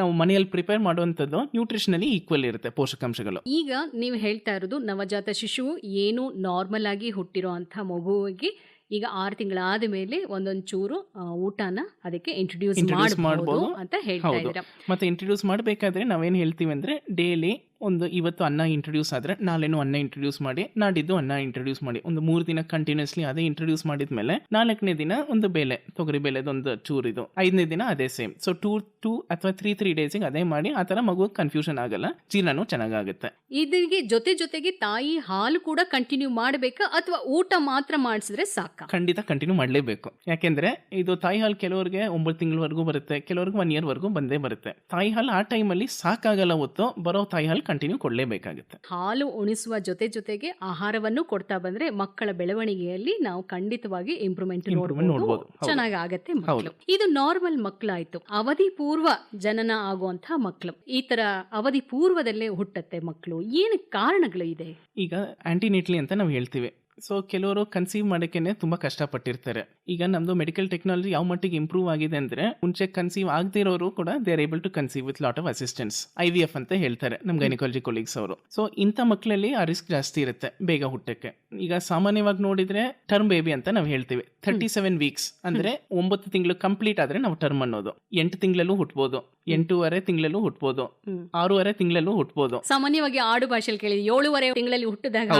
ನಾವು ಮನೆಯಲ್ಲಿ ಪ್ರಿಪೇರ್ ಮಾಡುವಂಥದ್ದು ನ್ಯೂಟ್ರಿಷನಲಿ ಈಕ್ವಲ್ ಇರುತ್ತೆ ಪೋಷಕಾಂಶಗಳು. ಈಗ ನೀವು ಹೇಳ್ತಾ ಇರೋದು ನವಜಾತ ಶಿಶು ಏನು ನಾರ್ಮಲ್ ಆಗಿ ಹುಟ್ಟಿರೋ ಅಂಥ ಮಗುವಿಗೆ ಈಗ ಆರು ತಿಂಗಳಾದ ಮೇಲೆ ಒಂದೊಂದು ಚೂರು ಊಟನ ಅದಕ್ಕೆ ಇಂಟ್ರೊಡ್ಯೂಸ್ ಮಾಡಬಹುದು ಅಂತ ಹೇಳ್ತಾ. ಇದ್ದೀರಾ ಮತ್ತೆ ಇಂಟ್ರೊಡ್ಯೂಸ್ ಮಾಡಬೇಕಾದ್ರೆ ನಾವೇನು ಹೇಳ್ತೀವಿ ಅಂದ್ರೆ ಡೈಲಿ ಒಂದು ಇವತ್ತು ಅನ್ನ ಇಂಟ್ರೊಡ್ಯೂಸ್ ಆದರೆ ನಾಳೆನು ಅನ್ನ ಇಂಟ್ರೊಡ್ಯೂಸ್ ಮಾಡಿ ನಾಡಿದ್ದು ಅನ್ನ ಇಂಟ್ರೊಡ್ಯೂಸ್ ಮಾಡಿ. ಒಂದು ಮೂರು ದಿನ ಕಂಟಿನ್ಯೂಸ್ಲಿ ಅದೇ ಇಂಟ್ರೊಡ್ಯೂಸ್ ಮಾಡಿದ್ಮೇಲೆ ನಾಲ್ಕನೇ ದಿನ ಒಂದು ಬೇಳೆ ತೊಗರಿ ಬೇಳೆದೊಂದು ಚೂರಿದು. ಐದನೇ ದಿನ ಅದೇ ಸೇಮ್ ಸೊ ಟೂ ಟೂ ಅಥವಾ ತ್ರೀ ತ್ರೀ ಡೇಸಿಗೆ ಅದೇ ಮಾಡಿ ಆ ಥರ ಮಗು ಕನ್ಫ್ಯೂಷನ್ ಆಗಲ್ಲ ಜೀರ್ಣನೂ ಚೆನ್ನಾಗಾಗುತ್ತೆ. ಇದಕ್ಕೆ ಜೊತೆ ಜೊತೆಗೆ ತಾಯಿ ಹಾಲು ಕೂಡ ಕಂಟಿನ್ಯೂ ಮಾಡಬೇಕಾ ಅಥವಾ ಊಟ ಮಾತ್ರ ಮಾಡಿಸಿದ್ರೆ ಸಾಕು? ಖಂಡಿತ ಕಂಟಿನ್ಯೂ ಮಾಡಲೇಬೇಕು. ಯಾಕೆಂದ್ರೆ ಇದು ತಾಯಿ ಹಾಲು ಕೆಲವರಿಗೆ ಒಂಬತ್ತು ತಿಂಗಳವರೆಗೂ ಬರುತ್ತೆ ಕೆಲವರಿಗೆ ಒನ್ ಇಯರ್ ವರೆಗೂ ಬಂದೇ ಬರುತ್ತೆ. ತಾಯಿ ಹಾಲು ಆ ಟೈಮಲ್ಲಿ ಸಾಕಾಗಲ್ಲ ಹೊತ್ತು ಬರೋ ತಾಯಿ ಹಾಲು ಕಂಟಿನ್ಯೂ ಕೊಡಲೇಬೇಕಾಗುತ್ತೆ. ಹಾಲು ಉಣಿಸುವ ಜೊತೆ ಜೊತೆಗೆ ಆಹಾರವನ್ನು ಕೊಡ್ತಾ ಬಂದ್ರೆ ಮಕ್ಕಳ ಬೆಳವಣಿಗೆಯಲ್ಲಿ ನಾವು ಖಂಡಿತವಾಗಿ ಇಂಪ್ರೂವ್ಮೆಂಟ್ ನೋಡಬಹುದು. ಚೆನ್ನಾಗಿ ಆಗತ್ತೆ ಮಕ್ಕಳು. ಇದು ನಾರ್ಮಲ್ ಮಕ್ಕಳಾಯ್ತು. ಅವಧಿ ಪೂರ್ವ ಜನನ ಆಗುವಂತಹ ಮಕ್ಕಳು. ಈ ತರ ಅವಧಿ ಪೂರ್ವದಲ್ಲೇ ಹುಟ್ಟತ್ತೆ ಮಕ್ಕಳು. ಏನು ಕಾರಣಗಳು ಇದೆ? ಈಗ ಆಂಟಿನೇಟ್ಲಿ ಅಂತ ನಾವು ಹೇಳ್ತೀವಿ. ಸೊ ಕೆಲವರು ಕನ್ಸೀವ್ ಮಾಡೋಕ್ಕೇನೆ ತುಂಬ ಕಷ್ಟಪಟ್ಟಿರ್ತಾರೆ. ಈಗ ನಮ್ಮದು ಮೆಡಿಕಲ್ ಟೆಕ್ನಾಲಜಿ ಯಾವ ಮಟ್ಟಿಗೆ ಇಂಪ್ರೂವ್ ಆಗಿದೆ ಅಂದರೆ ಮುಂಚೆ ಕನ್ಸೀವ್ ಆಗದೇ ಇರೋರು ಕೂಡ they are able to conceive with lot of assistance I V F ಅಂತ ಹೇಳ್ತಾರೆ ನಮ್ಮ ಗೈನಕಾಲಜಿ ಕೊಲೀಗ್ಸ್ ಅವರು. ಸೊ ಇಂಥ ಮಕ್ಕಳಲ್ಲಿ ಆ ರಿಸ್ಕ್ ಜಾಸ್ತಿ ಇರುತ್ತೆ ಬೇಗ ಹುಟ್ಟಕ್ಕೆ. ಈಗ ಸಾಮಾನ್ಯವಾಗಿ ನೋಡಿದರೆ ಟರ್ಮ್ ಬೇಬಿ ಅಂತ ನಾವು ಹೇಳ್ತೀವಿ. ಥರ್ಟಿ ಸೆವೆನ್ ವೀಕ್ಸ್ ಅಂದ್ರೆ ಒಂಬತ್ತು ತಿಂಗಳು ಕಂಪ್ಲೀಟ್ ಆದ್ರೆ ನಾವು ಟರ್ಮ್ ಅನ್ನೋದು. ಎಂಟು ತಿಂಗಳಲ್ಲೂ ಹುಟ್ಬೋದು ಎಂಟೂವರೆ ತಿಂಗಳಲ್ಲೂ ಹುಟ್ಬೋದು. ಆರೂವರೆ ತಿಂಗಳಲ್ಲೂ ಹುಟ್ಬೋದು. ಸಾಮಾನ್ಯವಾಗಿ ಆಡು ಭಾಷೆಯಲ್ಲಿ ಕೇಳಿದ್ವಿ ಏಳುವರೆ ತಿಂಗಳಲ್ಲಿ ಹುಟ್ಟಿದಾಗ.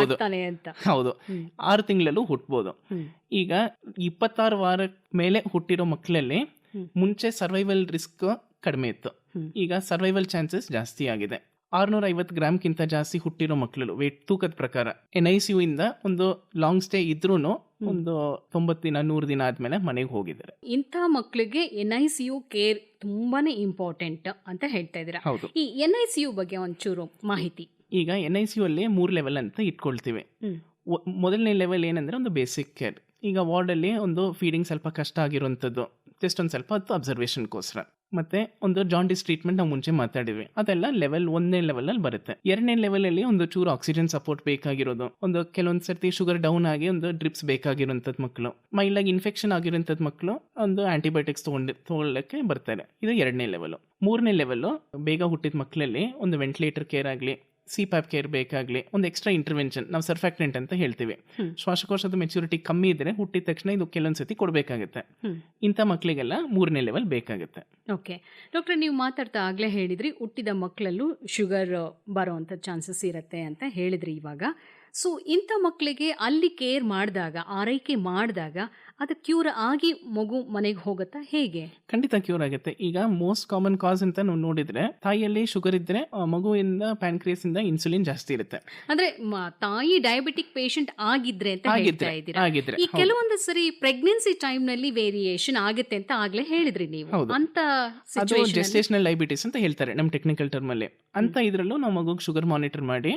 ಅಂತ. ಹೌದು. ಆರು ತಿಂಗಳಲ್ಲೂ ಹುಟ್ಬೋದು. ಈಗ ಇಪ್ಪತ್ತಾರು ವಾರ ಮೇಲೆ ಹುಟ್ಟಿರೋ ಮಕ್ಕಳಲ್ಲಿ ಮುಂಚೆ ಸರ್ವೈವಲ್ ರಿಸ್ಕ್ ಕಡಿಮೆ ಇತ್ತು. ಈಗ ಸರ್ವೈವಲ್ ಚಾನ್ಸಸ್ ಜಾಸ್ತಿ ಆಗಿದೆ. ಆರ್ನೂರ ಐವತ್ತು ಗ್ರಾಮ್ಗಿಂತ ಜಾಸ್ತಿ ಹುಟ್ಟಿರೋ ಮಕ್ಕಳು ವೇಟ್ ತೂಕದ ಪ್ರಕಾರ. ಎನ್ ಐ ಸಿ ಯು ಇಂದ ಒಂದು ಲಾಂಗ್ ಸ್ಟೇ ಇದ್ರೂ ಒಂದು ತೊಂಬತ್ತು ದಿನ ನೂರು ದಿನ ಆದ್ಮೇಲೆ ಮನೆಗೆ ಹೋಗಿದ್ದಾರೆ. ಇಂಥ ಮಕ್ಕಳಿಗೆ N I C U care ತುಂಬಾನೇ ಇಂಪಾರ್ಟೆಂಟ್ ಅಂತ ಹೇಳ್ತಾ ಇದ್ದೀರಾ. ಹೌದು. ಈ ಎನ್ ಐ ಸಿ ಯು ಬಗ್ಗೆ ಒಂಚೂರು ಮಾಹಿತಿ. ಈಗ ಎನ್ ಐ ಸಿ ಯು ಅಲ್ಲಿ ಮೂರು ಲೆವೆಲ್ ಅಂತ ಇಟ್ಕೊಳ್ತೀವಿ ಮೊದಲನೇ ಲೆವೆಲ್ ಏನಂದ್ರೆ ಒಂದು ಬೇಸಿಕ್ ಕೇರ್. ಈಗ ವಾರ್ಡಲ್ಲಿ ಒಂದು ಫೀಡಿಂಗ್ ಸ್ವಲ್ಪ ಕಷ್ಟ ಆಗಿರುವಂಥದ್ದು. ಜಸ್ಟ್ ಒಂದು ಸ್ವಲ್ಪ ಹೊತ್ತು ಅಬ್ಸರ್ವೇಷನ್ಗೋಸ್ಕರ ಮತ್ತೆ ಒಂದು ಜಾಂಡಿಸ್ ಟ್ರೀಟ್ಮೆಂಟ್ ನಾವು ಮುಂಚೆ ಮಾತಾಡಿದ್ವಿ. ಅದೆಲ್ಲ ಲೆವೆಲ್ ಒಂದನೇ ಲೆವೆಲಲ್ಲಿ ಬರುತ್ತೆ. ಎರಡನೇ ಲೆವೆಲಲ್ಲಿ ಒಂದು ಚೂರು ಆಕ್ಸಿಜನ್ ಸಪೋರ್ಟ್ ಬೇಕಾಗಿರೋದು. ಒಂದು ಕೆಲವೊಂದು ಸರ್ತಿ ಶುಗರ್ ಡೌನ್ ಆಗಿ ಒಂದು ಡ್ರಿಪ್ಸ್ ಬೇಕಾಗಿರುವಂತದ್ ಮಕ್ಕಳು. ಮೈಲಾಗಿ ಇನ್ಫೆಕ್ಷನ್ ಆಗಿರುವಂತದ್ ಮಕ್ಕಳು ಒಂದು ಆಂಟಿಬಯೋಟಿಕ್ಸ್ ತೊಗೊಂಡು ತಗೊಳ್ಳಕ್ಕೆ ಬರ್ತಾರೆ. ಇದು ಎರಡನೇ ಲೆವೆಲ್ ಮೂರನೇ ಲೆವೆಲ್ ಬೇಗ ಹುಟ್ಟಿದ ಮಕ್ಕಳಲ್ಲಿ ಒಂದು ವೆಂಟಿಲೇಟರ್ ಕೇರ್ ಆಗಲಿ ಸಿ ಕೇರ್ ಬೇಕಾಗಲಿ ಒಂದು ಎಕ್ಸ್ಟ್ರಾ ಇಂಟರ್ವೆನ್ಷನ್ ನಾವು ಸರ್ಫ್ಯಾಕ್ಟೆಂಟ್ ಅಂತ ಹೇಳ್ತೀವಿ. ಶ್ವಾಸಕೋಶದ ಮೆಚುರಿಟಿ ಕಮ್ಮಿ ಇದ್ರೆ ಹುಟ್ಟಿದ ತಕ್ಷಣ ಇದು ಕೆಲವೊಂದು ಸತಿ ಕೊಡಬೇಕಾಗುತ್ತೆ. ಇಂಥ ಮಕ್ಕಳಿಗೆಲ್ಲ ಮೂರನೇ ಲೆವೆಲ್ ಬೇಕಾಗುತ್ತೆ. ಓಕೆ ಡಾಕ್ಟರ್ ನೀವು ಮಾತಾಡ್ತಾ ಆಗಲೇ ಹೇಳಿದ್ರಿ ಹುಟ್ಟಿದ ಮಕ್ಕಳಲ್ಲೂ ಶುಗರ್ ಬರೋವಂಥ ಚಾನ್ಸಸ್ ಇರುತ್ತೆ ಅಂತ ಹೇಳಿದ್ರಿ ಇವಾಗ. ಸೊ ಇಂಥ ಮಕ್ಕಳಿಗೆ ಅಲ್ಲಿ ಕೇರ್ ಮಾಡಿದಾಗ ಆರೈಕೆ ಮಾಡಿದಾಗ ಅದು ಕ್ಯೂರ್ ಆಗಿ ಮಗು ಮನೆಗೆ ಹೋಗುತ್ತಾ ಹೇಗೆ? ಖಂಡಿತ ಕ್ಯೂರ್ ಆಗುತ್ತೆ. ಈಗ ಮೋಸ್ಟ್ ಕಾಮನ್ ಕಾಸ್ ಅಂತ ನಾವು ನೋಡಿದ್ರೆ ತಾಯಿಯಲ್ಲಿ ಶುಗರ್ ಇದ್ರೆ ಮಗುವಿಂದ ಪ್ಯಾನ್ಕ್ರಿಯಸ್ ಇಂದ ಇನ್ಸುಲಿನ್ ಜಾಸ್ತಿ ಇರುತ್ತೆ. ಅಂದ್ರೆ ತಾಯಿ ಡಯಾಬಿಟಿಕ್ ಪೇಷಂಟ್ ಆಗಿದ್ರೆ ಅಂತ ಹೇಳ್ತಾ ಇದ್ದೀರಾ? ಈ ಕೆಲವೊಂದು ಸರಿ ಪ್ರೆಗ್ನೆನ್ಸಿ ಟೈಮ್ನಲ್ಲಿ ವೇರಿಯೇಷನ್ ಆಗುತ್ತೆ ಅಂತ ಆಗ್ಲೇ ಹೇಳಿದ್ರಿ ನೀವು. ಅಂತ ಜೆಸ್ಟೇಷನಲ್ ಡಯಾಬಿಟಿಸ್ ಅಂತ ಹೇಳ್ತಾರೆ ನಮ್ಮ ಟೆಕ್ನಿಕಲ್ ಟರ್ಮ್ ಅಲ್ಲಿ. ಅಂತ ಇದ್ರಲ್ಲೂ ನಾವು ಮಗುಗೆ ಶುಗರ್ ಮಾನಿಟರ್ ಮಾಡಿ.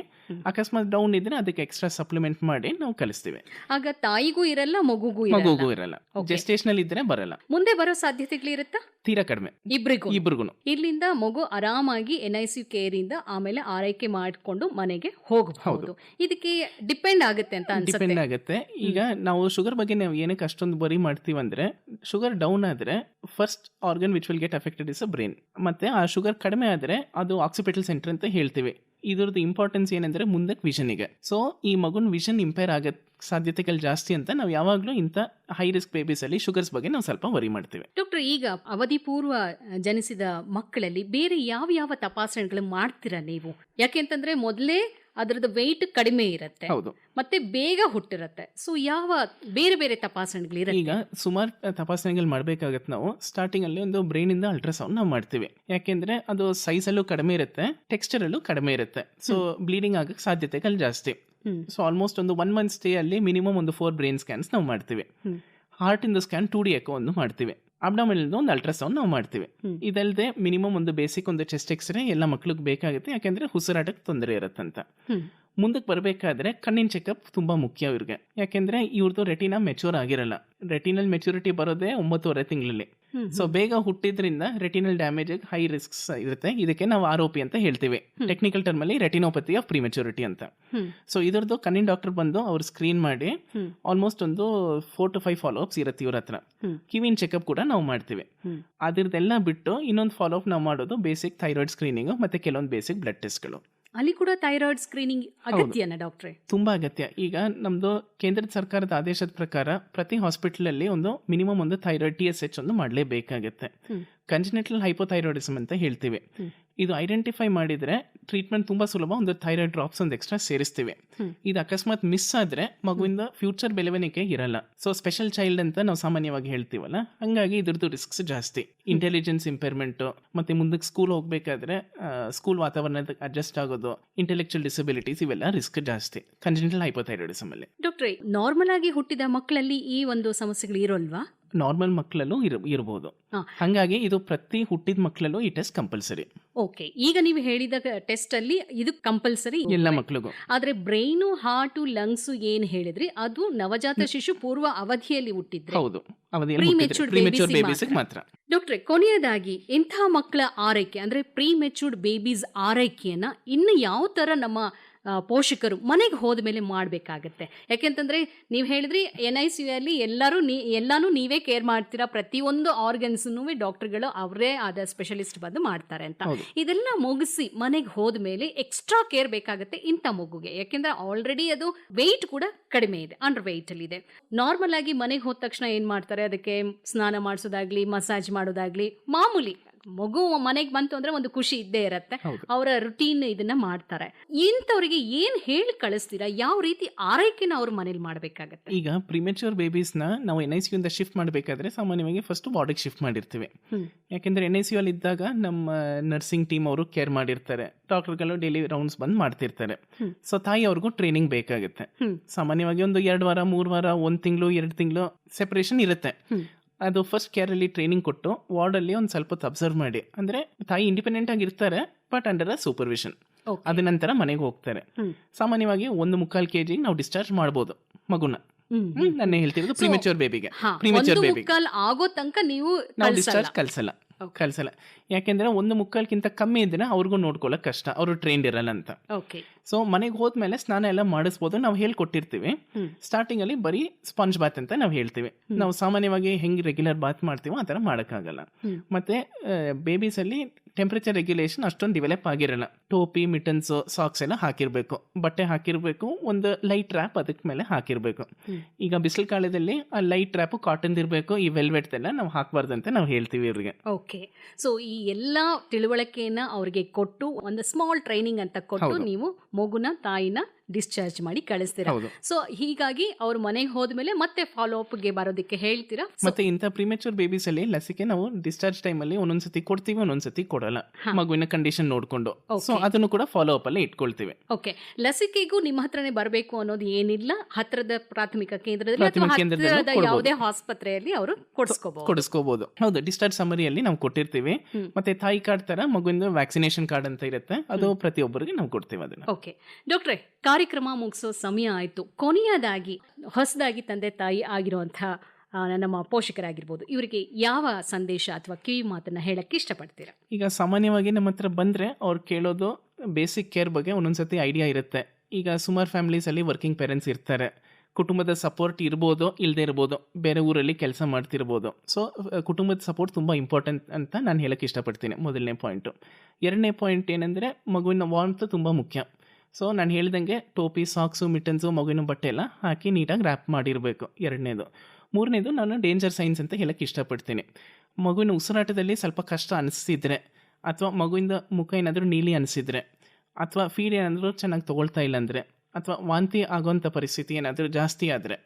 ಅಕಸ್ಮಾತ್ ಡೌನ್ ಇದ್ರೆ ಅದಕ್ಕೆ ಎಕ್ಸ್ಟ್ರಾ ಸಪ್ಲಿಮೆಂಟ್ ಮಾಡಿ ನಾವು ಕಲಿಸ್ತೀವಿ. ಆಗ ತಾಯಿಗೂ ಇರಲ್ಲ ಮಗುಗೂ ಇರಲ್ಲ. ಮಗುಗೂ ಇರಲ್ಲ. ಜೆಸ್ಟೇಷನಲ್ ಇದ್ರೆ ಬರಲ್ಲ. ಮುಂದೆ ಬರೋ ಸಾಧ್ಯತೆಗಳಿರುತ್ತಾ ತೀರಾ ಕಡಿಮೆ. ಇಬ್ರಿಗೂ. ಇಬ್ರಿಗೂ. ಇಲ್ಲಿಂದ ಮಗು ಆರಾಮಾಗಿ ಎನ್ ಐ ಸಿ ಕೇರ್ ಇಂದ ಆಮೇಲೆ ಆರೈಕೆ ಮಾಡಿಕೊಂಡು ಮನೆಗೆ ಹೋಗಬಹುದು. ಇದಕ್ಕೆ ಡಿಪೆಂಡ್ ಆಗುತ್ತೆ ಅಂತ ಡಿಪೆಂಡ್ ಆಗುತ್ತೆ. ಈಗ ನಾವು ಶುಗರ್ ಬಗ್ಗೆ ನಾವು ಏನಕ್ಕೆ ಅಷ್ಟೊಂದು ಬರಿ ಮಾಡ್ತೀವಿ ಅಂದ್ರೆ ಶುಗರ್ ಡೌನ್ ಆದ್ರೆ first organ which will get affected is a brain ಮತ್ತೆ ಆ ಶುಗರ್ ಕಡಿಮೆ ಆದ್ರೆ ಅದು ಆಕ್ಸಿಪಿಟಲ್ ಸೆಂಟರ್ ಅಂತ ಹೇಳ್ತೀವಿ. ಇದ್ರದ್ದು ಇಂಪಾರ್ಟೆನ್ಸ್ ಏನಂದ್ರೆ ಮುಂದಕ್ಕೆ ವಿಷನಿಗೆ ಸೊ ಈ ಮಗುನ ವಿಷನ್ ಇಂಪೇರ್ ಆಗೋ ಸಾಧ್ಯತೆಗಳು ಜಾಸ್ತಿ ಅಂತ ನಾವು ಯಾವಾಗಲೂ ಇಂಥ ಹೈ ರಿಸ್ಕ್ ಬೇಬೀಸ್ ಅಲ್ಲಿ ಶುಗರ್ಸ್ ಬಗ್ಗೆ ನಾವು ಸ್ವಲ್ಪ ವರಿ ಮಾಡ್ತೇವೆ. ಡಾಕ್ಟರ್ ಈಗ ಅವಧಿ ಪೂರ್ವ ಜನಿಸಿದ ಮಕ್ಕಳಲ್ಲಿ ಬೇರೆ ಯಾವ ಯಾವ ತಪಾಸಣೆಗಳು ಮಾಡ್ತೀರಾ ನೀವು? ಯಾಕೆಂತಂದ್ರೆ ಮೊದಲೇ ಅದರದ್ದು ವೆಯ್ಟ್ ಕಡಿಮೆ ಇರುತ್ತೆ. ಹೌದು. ಮತ್ತೆ ಬೇಗ ಹುಟ್ಟಿರುತ್ತೆ. ಸೊ ಯಾವ ಬೇರೆ ಬೇರೆ ತಪಾಸಣೆಗಳು ಈಗ ಸುಮಾರು ತಪಾಸಣೆಗಳು ಮಾಡಬೇಕಾಗತ್ತೆ ನಾವು. ಸ್ಟಾರ್ಟಿಂಗ್ ಅಲ್ಲಿ ಒಂದು ಬ್ರೈನ್ ಇಂದ ಅಲ್ಟ್ರಾಸೌಂಡ್ ನಾವು ಮಾಡ್ತೀವಿ. ಯಾಕೆಂದ್ರೆ ಅದು ಸೈಜ್ ಅಲ್ಲೂ ಕಡಿಮೆ ಇರುತ್ತೆ ಟೆಕ್ಸ್ಚರ್ ಅಲ್ಲೂ ಕಡಿಮೆ ಇರುತ್ತೆ. ಸೊ ಬ್ಲೀಡಿಂಗ್ ಆಗಕ್ಕೆ ಸಾಧ್ಯತೆಗಳು ಜಾಸ್ತಿ. ಸೊ ಆಲ್ಮೋಸ್ಟ್ ಒಂದು ಒನ್ ಮಂತ್ ಸ್ಟೇ ಅಲ್ಲಿ ಮಿನಿಮಮ್ ಒಂದು ಫೋರ್ ಬ್ರೈನ್ ಸ್ಕ್ಯಾನ್ಸ್ ನಾವು ಮಾಡ್ತೀವಿ. ಹಾರ್ಟ್ ಇಂದ ಸ್ಕ್ಯಾನ್ ಟೂ ಡಿ ಎಕೋ ಒಂದು ಮಾಡ್ತೀವಿ. ಅಬ್ಡಮಿಲ್ ಒಂದು ಅಲ್ಟ್ರಾಸೌಂಡ್ ನಾವು ಮಾಡ್ತೀವಿ. ಇದಲ್ಲದೆ ಮಿನಿಮಮ್ ಒಂದು ಬೇಸಿಕ್ ಒಂದು ಚೆಸ್ಟ್ ಎಕ್ಸ್ರೇ ಎಲ್ಲ ಮಕ್ಳಿಗೆ ಬೇಕಾಗುತ್ತೆ ಯಾಕೆಂದ್ರೆ ಉಸಿರಾಟಕ್ಕೆ ತೊಂದರೆ ಇರುತ್ತಂತ. ಮುಂದಕ್ಕೆ ಬರಬೇಕಾದ್ರೆ ಕಣ್ಣಿನ ಚೆಕಪ್ ತುಂಬಾ ಮುಖ್ಯ ಇವ್ರಿಗೆ ಯಾಕೆಂದ್ರೆ ಇವ್ರದ್ದು ರೆಟಿನಾ ಮೆಚೂರ್ ಆಗಿರಲ್ಲ ರೆಟಿನಲ್ ಮೆಚುರಿಟಿ ಬರೋದೇ ಒಂಬತ್ತುವರೆ ತಿಂಗಳಲ್ಲಿ. ಸೊ ಬೇಗ ಹುಟ್ಟಿದ್ರಿಂದ ರೆಟಿನಲ್ ಡ್ಯಾಮೇಜ್ ಹೈ ರಿಸ್ಕ್ಸ್ ಇರುತ್ತೆ. ಇದಕ್ಕೆ ನಾವು ಆರೋಪಿ ಅಂತ ಹೇಳ್ತೀವಿ. ಟೆಕ್ನಿಕಲ್ ಟರ್ಮ್ ಅಲ್ಲಿ ರೆಟಿನೋಪತಿ ಆಫ್ ಪ್ರಿಮೆಚುರಿಟಿ ಅಂತ. ಸೊ ಇದರದ್ದು ಕಣ್ಣಿನ ಡಾಕ್ಟರ್ ಬಂದು ಅವ್ರು ಸ್ಕ್ರೀನ್ ಮಾಡಿ ಆಲ್ಮೋಸ್ಟ್ ಒಂದು four to five follow ups ಇರುತ್ತೆ ಇವ್ರ ಹತ್ರ. ಕಿವಿನ ಚೆಕಪ್ ಕೂಡ ನಾವು ಮಾಡ್ತೀವಿ. ಅದ್ರದ್ದೆಲ್ಲ ಬಿಟ್ಟು ಇನ್ನೊಂದು ಫಾಲೋ ಅಪ್ ನಾವು ಮಾಡೋದು ಬೇಸಿಕ್ ಥೈರಾಯ್ಡ್ ಸ್ಕ್ರೀನಿಂಗ್ ಮತ್ತೆ ಕೆಲವೊಂದು ಬೇಸಿಕ್ ಬ್ಲಡ್ ಟೆಸ್ಟ್ಗಳು ಅಲ್ಲಿ ಕೂಡ ಥೈರಾಯ್ಡ್ ಸ್ಕ್ರೀನಿಂಗ್ ಅಗತ್ಯನ ಡಾಕ್ಟ್ರೆ ತುಂಬಾ ಅಗತ್ಯ. ಈಗ ನಮ್ದು ಕೇಂದ್ರ ಸರ್ಕಾರದ ಆದೇಶದ ಪ್ರಕಾರ ಪ್ರತಿ ಹಾಸ್ಪಿಟಲ್ ಅಲ್ಲಿ ಒಂದು ಮಿನಿಮಮ್ ಒಂದು ಥೈರಾಯ್ಡ್ ಟಿ ಎಸ್ ಎಚ್ ಒಂದು ಮಾಡಲೇಬೇಕಾಗತ್ತೆ. ಕಂಜಿನೆಟಲ್ ಹೈಪೋಥೈರಾಯ್ಡಿಸಮ್ ಅಂತ ಹೇಳ್ತೀವಿ. ಇದು ಐಡೆಂಟಿಫೈ ಮಾಡಿದ್ರೆ ಟ್ರೀಟ್ಮೆಂಟ್ ತುಂಬಾ ಸುಲಭ ಒಂದು ಥೈರಾಯ್ಡ್ ಡ್ರಾಪ್ಸ್ ಒಂದು ಎಕ್ಸ್ಟ್ರಾ ಸೇರಿಸ್ತೀವಿ. ಇದು ಅಕಸ್ಮಾತ್ ಮಿಸ್ ಆದ್ರೆ ಮಗುವಿಂದ ಫ್ಯೂಚರ್ ಬೆಳವಣಿಗೆ ಇರಲ್ಲ. ಸೊ ಸ್ಪೆಷಲ್ ಚೈಲ್ಡ್ ಅಂತ ನಾವು ಸಾಮಾನ್ಯವಾಗಿ ಹೇಳ್ತೀವಲ್ಲ ಹಂಗಾಗಿ ಇದ್ರದ್ದು ರಿಸ್ಕ್ಸ್ ಜಾಸ್ತಿ. ಇಂಟೆಲಿಜೆನ್ಸ್ ಇಂಪೇರ್ಮೆಂಟು ಮತ್ತೆ ಮುಂದಕ್ಕೆ ಸ್ಕೂಲ್ ಹೋಗಬೇಕಾದ್ರೆ ಸ್ಕೂಲ್ ವಾತಾವರಣದ ಅಡ್ಜಸ್ಟ್ ಆಗೋದು ಇಂಟೆಲೆಕ್ಚುಲ್ ಡಿಸಬಿಲಿಟೀಸ್ ಇವೆಲ್ಲ ರಿಸ್ಕ್ ಜಾಸ್ತಿ ಕಂಜಿನೆಟಲ್ ಹೈಪೋಥೈರಾಯ್ಡಿಸಮ್ ಅಲ್ಲಿ. ಡಾಕ್ಟ್ರೆ ನಾರ್ಮಲ್ ಆಗಿ ಹುಟ್ಟಿದ ಮಕ್ಕಳಲ್ಲಿ ಈ ಒಂದು ಸಮಸ್ಯೆಗಳು ಇರೋಲ್ವಾ? ನಾರ್ಮಲ್ ಮಕ್ಕಳಲ್ಲೂ ಇರಬಹುದು ಇರ್ಬೋದು. ಹಾಗಾಗಿ ಇದು ಪ್ರತಿ ಹುಟ್ಟಿದ ಮಕ್ಕಳಲ್ಲೂ ಈ ಟೆಸ್ಟ್ ಕಂಪಲ್ಸರಿ ಓಕೆ ಈಗ ನೀವು ಹೇಳಿದ ಟೆಸ್ಟ್ ಅಲ್ಲಿ ಇದು ಕಂಪಲ್ಸರಿ ಎಲ್ಲ ಮಕ್ಕಳಿಗೂ ಆದ್ರೆ ಬ್ರೈನು ಹಾರ್ಟು ಲಂಗ್ಸ್ ಏನ್ ಹೇಳಿದ್ರಿ? ಅದು ನವಜಾತ ಶಿಶು ಪೂರ್ವ ಅವಧಿಯಲ್ಲಿ ಹುಟ್ಟಿದ್ರೆ. ಹೌದು. ಮಾತ್ರ. ಡಾಕ್ಟ್ರೆ ಕೊನೆಯದಾಗಿ ಇಂತಹ ಮಕ್ಕಳ ಆರೈಕೆ ಅಂದ್ರೆ ಪ್ರೀ ಮೆಚೂರ್ಡ್ ಬೇಬೀಸ್ ಆರೈಕೆಯನ್ನ ಇನ್ನು ಯಾವ ತರ ನಮ್ಮ ಪೋಷಕರು ಮನೆಗೆ ಹೋದ ಮೇಲೆ ಮಾಡಬೇಕಾಗತ್ತೆ. ಯಾಕೆಂತಂದ್ರೆ ನೀವು ಹೇಳಿದ್ರಿ ಎನ್ ಐ ಸಿ ಅಲ್ಲಿ ಎಲ್ಲರೂ ನೀ ಎಲ್ಲಾನು ನೀವೇ ಕೇರ್ ಮಾಡ್ತೀರಾ ಪ್ರತಿಯೊಂದು ಆರ್ಗನ್ಸ್ನು ಡಾಕ್ಟರ್ಗಳು ಅವರೇ ಆದ ಸ್ಪೆಷಲಿಸ್ಟ್ ಬಂದು ಮಾಡ್ತಾರೆ ಅಂತ. ಇದೆಲ್ಲ ಮುಗಿಸಿ ಮನೆಗೆ ಹೋದ ಮೇಲೆ ಎಕ್ಸ್ಟ್ರಾ ಕೇರ್ ಬೇಕಾಗುತ್ತೆ ಇಂಥ ಮಗುಗೆ. ಯಾಕೆಂದ್ರೆ ಆಲ್ರೆಡಿ ಅದು ವೆಯ್ಟ್ ಕೂಡ ಕಡಿಮೆ ಇದೆ ಅಂಡರ್ ವೆಯ್ಟಲ್ಲಿ ಇದೆ. ನಾರ್ಮಲ್ ಆಗಿ ಮನೆಗೆ ಹೋದ ತಕ್ಷಣ ಏನು ಮಾಡ್ತಾರೆ? ಅದಕ್ಕೆ ಸ್ನಾನ ಮಾಡಿಸೋದಾಗ್ಲಿ ಮಸಾಜ್ ಮಾಡೋದಾಗ್ಲಿ ಮಾಮೂಲಿ ಮಗು ಮನೆಗೆ ಬಂತು ಅಂದ್ರೆ ಒಂದು ಖುಷಿ ಇದ್ದೇ ಇರುತ್ತೆ. ಅವರ ರುಟೀನ್ ಇದನ್ನ ಮಾಡ್ತಾರೆ. ಇಂಥವ್ರಿಗೆ ಏನ್ ಹೇಳಿ ಕಳಿಸ್ತೀರಾ? ಯಾವ ರೀತಿ ಆರೈಕೆನ ಅವ್ರ ಮನೇಲಿ ಮಾಡಬೇಕಾಗತ್ತೆ? ಈಗ ಪ್ರಿಮೆಚೂರ್ ಬೇಬೀಸ್ನ ನಾವು ಎನ್ ಐ ಸಿ ಇಂದ ಶಿಫ್ಟ್ ಮಾಡಬೇಕಾದ್ರೆ ಸಾಮಾನ್ಯವಾಗಿ ಫಸ್ಟ್ ವಾರ್ಡಿಗೆ ಶಿಫ್ಟ್ ಮಾಡಿರ್ತೀವಿ. ಯಾಕಂದ್ರೆ ಎನ್ ಐ ಸಿ ಅಲ್ಲಿ ಇದ್ದಾಗ ನಮ್ಮ ನರ್ಸಿಂಗ್ ಟೀಮ್ ಅವರು ಕೇರ್ ಮಾಡಿರ್ತಾರೆ. ಡಾಕ್ಟರ್ಗಳು ಡೈಲಿ ರೌಂಡ್ಸ್ ಬಂದು ಮಾಡ್ತಿರ್ತಾರೆ. ಸೊ ತಾಯಿ ಅವ್ರಿಗೂ ಟ್ರೈನಿಂಗ್ ಬೇಕಾಗುತ್ತೆ. ಸಾಮಾನ್ಯವಾಗಿ ಒಂದು ಎರಡು ವಾರ ಮೂರು ವಾರ ಒಂದು ತಿಂಗಳು ಎರಡು ತಿಂಗಳು ಸೆಪರೇಷನ್ ಇರುತ್ತೆ. ಅದು ಫಸ್ಟ್ ಕೇರಲ್ಲಿ ಟ್ರೈನಿಂಗ್ ಕೊಟ್ಟು ವಾರ್ಡಲ್ಲಿ ಒಂದು ಸ್ವಲ್ಪ ಹೊತ್ತು ಅಬ್ಸರ್ವ್ ಮಾಡಿ. ಅಂದರೆ ತಾಯಿ ಇಂಡಿಪೆಂಡೆಂಟ್ ಆಗಿ ಇರ್ತಾರೆ ಬಟ್ ಅಂಡರ್ ಅ ಸೂಪರ್ವಿಷನ್. ಅದ ನಂತರ ಮನೆಗೆ ಹೋಗ್ತಾರೆ. ಸಾಮಾನ್ಯವಾಗಿ ಒಂದು ಮುಕ್ಕಾಲು ಕೆ ಜಿ ನಾವು ಡಿಸ್ಚಾರ್ಜ್ ಮಾಡ್ಬೋದು ಮಗುನ. ನಾನು ಹೇಳ್ತಿರೋದು ಪ್ರಿಮೆಚೂರ್ ಬೇಬಿಗೆ ಪ್ರಿಮೆಚೂರ್ ಬೇಬಿ. ಆಗೋ ತನಕ ನೀವು ನಾವು. ಡಿಸ್ಚಾರ್ಜ್ ಕಲ್ಸಲ್ಲ Okay. ಯಾಕೆಂದ್ರೆ ಒಂದು ಮುಕ್ಕಾಲ್ಕಿಂತ ಕಮ್ಮಿ ಇದ್ರೆ ಅವ್ರಿಗೂ ನೋಡ್ಕೊಳ್ಳೋಕೆ ಕಷ್ಟ. ಅವರು ಟ್ರೈನ್ಡ್ ಇರಲ್ಲ ಅಂತ. ಓಕೆ ಸೊ ಮನೆಗೆ ಹೋದ್ಮೇಲೆ ಸ್ನಾನ ಎಲ್ಲ ಮಾಡಿಸ್ಬೋದು. ನಾವು ಹೇಳ್ಕೊಟ್ಟಿರ್ತೀವಿ. ಸ್ಟಾರ್ಟಿಂಗಲ್ಲಿ ಸ್ಟಾರ್ಟಿಂಗ್ ಅಲ್ಲಿ ಬರೀ ಸ್ಪಾಂಜ್ ಬಾತ್ ಅಂತ ನಾವು ಹೇಳ್ತೀವಿ. ನಾವು ಸಾಮಾನ್ಯವಾಗಿ ಹೆಂಗೆ ರೆಗ್ಯುಲರ್ ಬಾತ್ ಮಾಡ್ತೀವೋ ಆ ಥರ ಮಾಡೋಕ್ಕಾಗಲ್ಲ. ಮತ್ತೆ ಬೇಬೀಸ್ ಅಲ್ಲಿ ಟೆಂಪರೇಚರ್ ರೆಗ್ಯುಲೇಷನ್ ಅಷ್ಟೊಂದು ಡೆವಲಪ್ ಆಗಿರಲ್ಲ. ಟೋಪಿ ಮಿಟನ್ಸ್ ಸಾಕ್ಸ್ ಎಲ್ಲ ಹಾಕಿರ್ಬೇಕು. ಬಟ್ಟೆ ಹಾಕಿರ್ಬೇಕು. ಒಂದು ಲೈಟ್ ರ್ಯಾಪ್ ಅದಕ್ಕೆ ಮೇಲೆ ಹಾಕಿರ್ಬೇಕು. ಈಗ ಬಿಸಿಲು ಕಾಲದಲ್ಲಿ ಆ ಲೈಟ್ ರ್ಯಾಪ್ ಕಾಟನ್ ಇರಬೇಕು. ಈ ವೆಲ್ವೆಟ್ ಎಲ್ಲ ನಾವು ಹಾಕಬಾರ್ದು ಅಂತ ನಾವು ಹೇಳ್ತೀವಿ ಇವರಿಗೆ. ಓಕೆ ಸೊ ಈ ಎಲ್ಲ ತಿಳುವಳಿಕೆಯನ್ನ ಅವ್ರಿಗೆ ಕೊಟ್ಟು ಒಂದು ಸ್ಮಾಲ್ ಟ್ರೈನಿಂಗ್ ಅಂತ ಕೊಟ್ಟು ನೀವು ಮಗುನ ತಾಯಿನ ಡಿಸ್ಚಾರ್ಜ್ ಮಾಡಿ ಕಳಿಸ್ತೀರಾ. ಸೊ ಹೀಗಾಗಿ ಅವ್ರ ಮನೆಗೆ ಹೋದ್ಮೇಲೆ ಮತ್ತೆ ಫಾಲೋ ಅಪ್ಗೆ ಬರೋದಕ್ಕೆ ಹೇಳ್ತೀರಾ? ಮತ್ತೆ ಇಂಥ ಪ್ರಿಮೆಚೂರ್ ಬೇಬೀಸ್ ಅಲ್ಲಿ ಲಸಿಕೆ ನಾವು ಡಿಸ್ಚಾರ್ಜ್ ಟೈಮ್ ಅಲ್ಲಿ ಒಂದೊಂದ್ಸತಿ ಕೊಡ್ತೀವಿ ಒಂದೊಂದ್ಸತಿ ಕೊಡಲ್ಲ. ಮಗುವಿನ ಕಂಡೀಷನ್ ನೋಡ್ಕೊಂಡು. ಸೊ ಅದನ್ನು ಕೂಡ ಫಾಲೋ ಅಪ್ ಅಲ್ಲಿ ಇಟ್ಕೊಳ್ತೀವಿ. ಓಕೆ ಲಸಿಕೆಗೂ ನಿಮ್ಮ ಹತ್ರನೇ ಬರಬೇಕು ಅನ್ನೋದು ಏನಿಲ್ಲ. ಹತ್ರದ ಪ್ರಾಥಮಿಕ ಕೇಂದ್ರದಲ್ಲಿ ಅಥವಾ ಹತ್ತಿರದ ಯಾವುದೇ ಆಸ್ಪತ್ರೆಯಲ್ಲಿ ಅವರು ಕೊಡಿಸ್ಕೋಬಹುದು ಕೊಡಿಸ್ಕೋಬಹುದು ಹೌದು ಡಿಸ್ಚಾರ್ಜ್ ಸಮರಿಯಲ್ಲಿ ನಾವು ಕೊಟ್ಟಿರ್ತೀವಿ. ಮತ್ತೆ ತಾಯಿ ಕಾರ್ಡ್ ತರ ಮಗುವಿನ ವ್ಯಾಕ್ಸಿನೇಷನ್ ಕಾರ್ಡ್ ಅಂತ ಇರುತ್ತೆ. ಅದು ಪ್ರತಿಯೊಬ್ಬರಿಗೆ ನಾವು ಕೊಡ್ತೀವಿ ಅದನ್ನ. ಓಕೆ ಡಾಕ್ಟ್ರೆ ಕಾರ್ಯಕ್ರಮ ಮುಗಿಸೋ ಸಮಯ ಆಯಿತು. ಕೊನೆಯದಾಗಿ, ಹೊಸದಾಗಿ ತಂದೆ ತಾಯಿ ಆಗಿರುವಂಥ ನಮ್ಮ ಪೋಷಕರಾಗಿರ್ಬೋದು. ಇವರಿಗೆ ಯಾವ ಸಂದೇಶ ಅಥವಾ ಕಿವಿ ಮಾತನ್ನು ಹೇಳಕ್ಕೆ ಇಷ್ಟಪಡ್ತೀರಾ? ಈಗ ಸಾಮಾನ್ಯವಾಗಿ ನಮ್ಮ ಹತ್ರ ಬಂದರೆ ಅವ್ರು ಕೇಳೋದು ಬೇಸಿಕ್ ಕೇರ್ ಬಗ್ಗೆ ಒಂದೊಂದ್ಸತಿ ಐಡಿಯಾ ಇರುತ್ತೆ. ಈಗ ಸುಮಾರು ಫ್ಯಾಮಿಲೀಸಲ್ಲಿ ವರ್ಕಿಂಗ್ ಪೇರೆಂಟ್ಸ್ ಇರ್ತಾರೆ. ಕುಟುಂಬದ ಸಪೋರ್ಟ್ ಇರ್ಬೋದು ಇಲ್ಲದೆ ಇರ್ಬೋದು, ಬೇರೆ ಊರಲ್ಲಿ ಕೆಲಸ ಮಾಡ್ತಿರ್ಬೋದು. ಸೊ ಕುಟುಂಬದ ಸಪೋರ್ಟ್ ತುಂಬ ಇಂಪಾರ್ಟೆಂಟ್ ಅಂತ ನಾನು ಹೇಳಕ್ಕೆ ಇಷ್ಟಪಡ್ತೀನಿ ಮೊದಲನೇ ಪಾಯಿಂಟು ಎರಡನೇ ಪಾಯಿಂಟ್ ಏನಂದರೆ ಮಗುವಿನ ವಾರ್ಮ್ತ್ ತುಂಬ ಮುಖ್ಯ. ಸೊ ನಾನು ಹೇಳ್ದಂಗೆ ಟೋಪಿ ಸಾಕ್ಸು ಮಿಟನ್ಸು ಮಗುವಿನ ಬಟ್ಟೆ ಎಲ್ಲ ಹಾಕಿ ನೀಟಾಗಿ ರ್ಯಾಪ್ ಮಾಡಿರಬೇಕು. ಎರಡನೇದು. ಮೂರನೇದು ನಾನು ಡೇಂಜರ್ ಸೈನ್ಸ್ ಅಂತ ಹೇಳಕ್ಕೆ ಇಷ್ಟಪಡ್ತೀನಿ. ಮಗುವಿನ ಉಸಿರಾಟದಲ್ಲಿ ಸ್ವಲ್ಪ ಕಷ್ಟ ಅನಿಸಿದರೆ ಅಥವಾ ಮಗುವಿಂದ ಮುಖ ಏನಾದರೂ ನೀಲಿ ಅನಿಸಿದರೆ ಅಥವಾ ಫೀಡ್ ಏನಾದರೂ ಚೆನ್ನಾಗಿ ತೊಗೊಳ್ತಾ ಇಲ್ಲ ಅಂದರೆ ಅಥವಾ ವಾಂತಿ ಆಗೋವಂಥ ಪರಿಸ್ಥಿತಿ ಏನಾದರೂ ಜಾಸ್ತಿ ಆದರೆ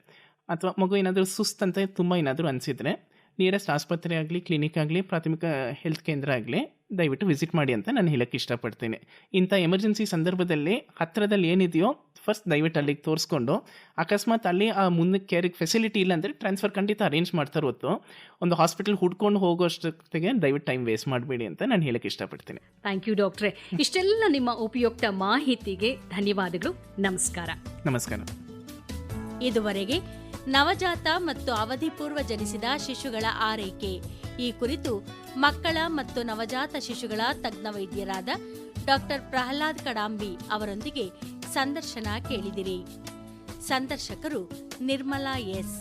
ಅಥವಾ ಮಗು ಏನಾದರೂ ಸುಸ್ತಂತ ತುಂಬ ಏನಾದರೂ ಅನಿಸಿದರೆ ನಿಯರೆಸ್ಟ್ ಆಸ್ಪತ್ರೆ ಆಗಲಿ ಕ್ಲಿನಿಕ್ ಆಗಲಿ ಪ್ರಾಥಮಿಕ ಹೆಲ್ತ್ ಕೇಂದ್ರ ಆಗಲಿ ದಯವಿಟ್ಟು ವಿಸಿಟ್ ಮಾಡಿ ಅಂತ ನಾನು ಹೇಳಕ್ಕೆ ಇಷ್ಟಪಡ್ತೀನಿ. ಇಂಥ ಎಮರ್ಜೆನ್ಸಿ ಸಂದರ್ಭದಲ್ಲಿ ಹತ್ತಿರದಲ್ಲಿ ಏನಿದೆಯೋ ಫಸ್ಟ್ ದಯವಿಟ್ಟು ಅಲ್ಲಿಗೆ ತೋರಿಸ್ಕೊಂಡು ಅಕಸ್ಮಾತ್ ಅಲ್ಲಿ ಆ ಮುಂದಕ್ಕೆ ಕೇರಿಗೆ ಫೆಸಿಲಿಟಿ ಇಲ್ಲ ಅಂದರೆ ಟ್ರಾನ್ಸ್ಫರ್ ಖಂಡಿತ ಅರೇಂಜ್ ಮಾಡ್ತಾರೆ ಹೊತ್ತು ಒಂದು ಹಾಸ್ಪಿಟಲ್ ಹುಡ್ಕೊಂಡು ಹೋಗೋಷ್ಟೊತ್ತಿಗೆ ದಯವಿಟ್ಟು ಟೈಮ್ ವೇಸ್ಟ್ ಮಾಡಬೇಡಿ ಅಂತ ನಾನು ಹೇಳಕ್ಕೆ ಇಷ್ಟಪಡ್ತೀನಿ. ಥ್ಯಾಂಕ್ ಯು ಡಾಕ್ಟ್ರೆ ಇಷ್ಟೆಲ್ಲ ನಿಮ್ಮ ಉಪಯುಕ್ತ ಮಾಹಿತಿಗೆ ಧನ್ಯವಾದಗಳು. ನಮಸ್ಕಾರ. ನಮಸ್ಕಾರ. ಇದುವರೆಗೆ ನವಜಾತ ಮತ್ತು ಅವಧಿಪೂರ್ವ ಜನಿಸಿದ ಶಿಶುಗಳ ಆರೈಕೆ. ಈ ಕುರಿತು ಮಕ್ಕಳ ಮತ್ತು ನವಜಾತ ಶಿಶುಗಳ ತಜ್ಞ ವೈದ್ಯರಾದ ಡಾಕ್ಟರ್ ಪ್ರಹ್ಲಾದ್ ಕಡಾಂಬಿ ಅವರೊಂದಿಗೆ ಸಂದರ್ಶನ ಕೇಳಿದಿರಿ. ಸಂದರ್ಶಕರು ನಿರ್ಮಲಾ ಎಸ್.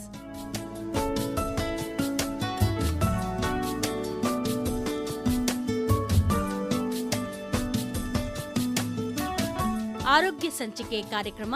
ಆರೋಗ್ಯ ಸಂಚಿಕೆ ಕಾರ್ಯಕ್ರಮ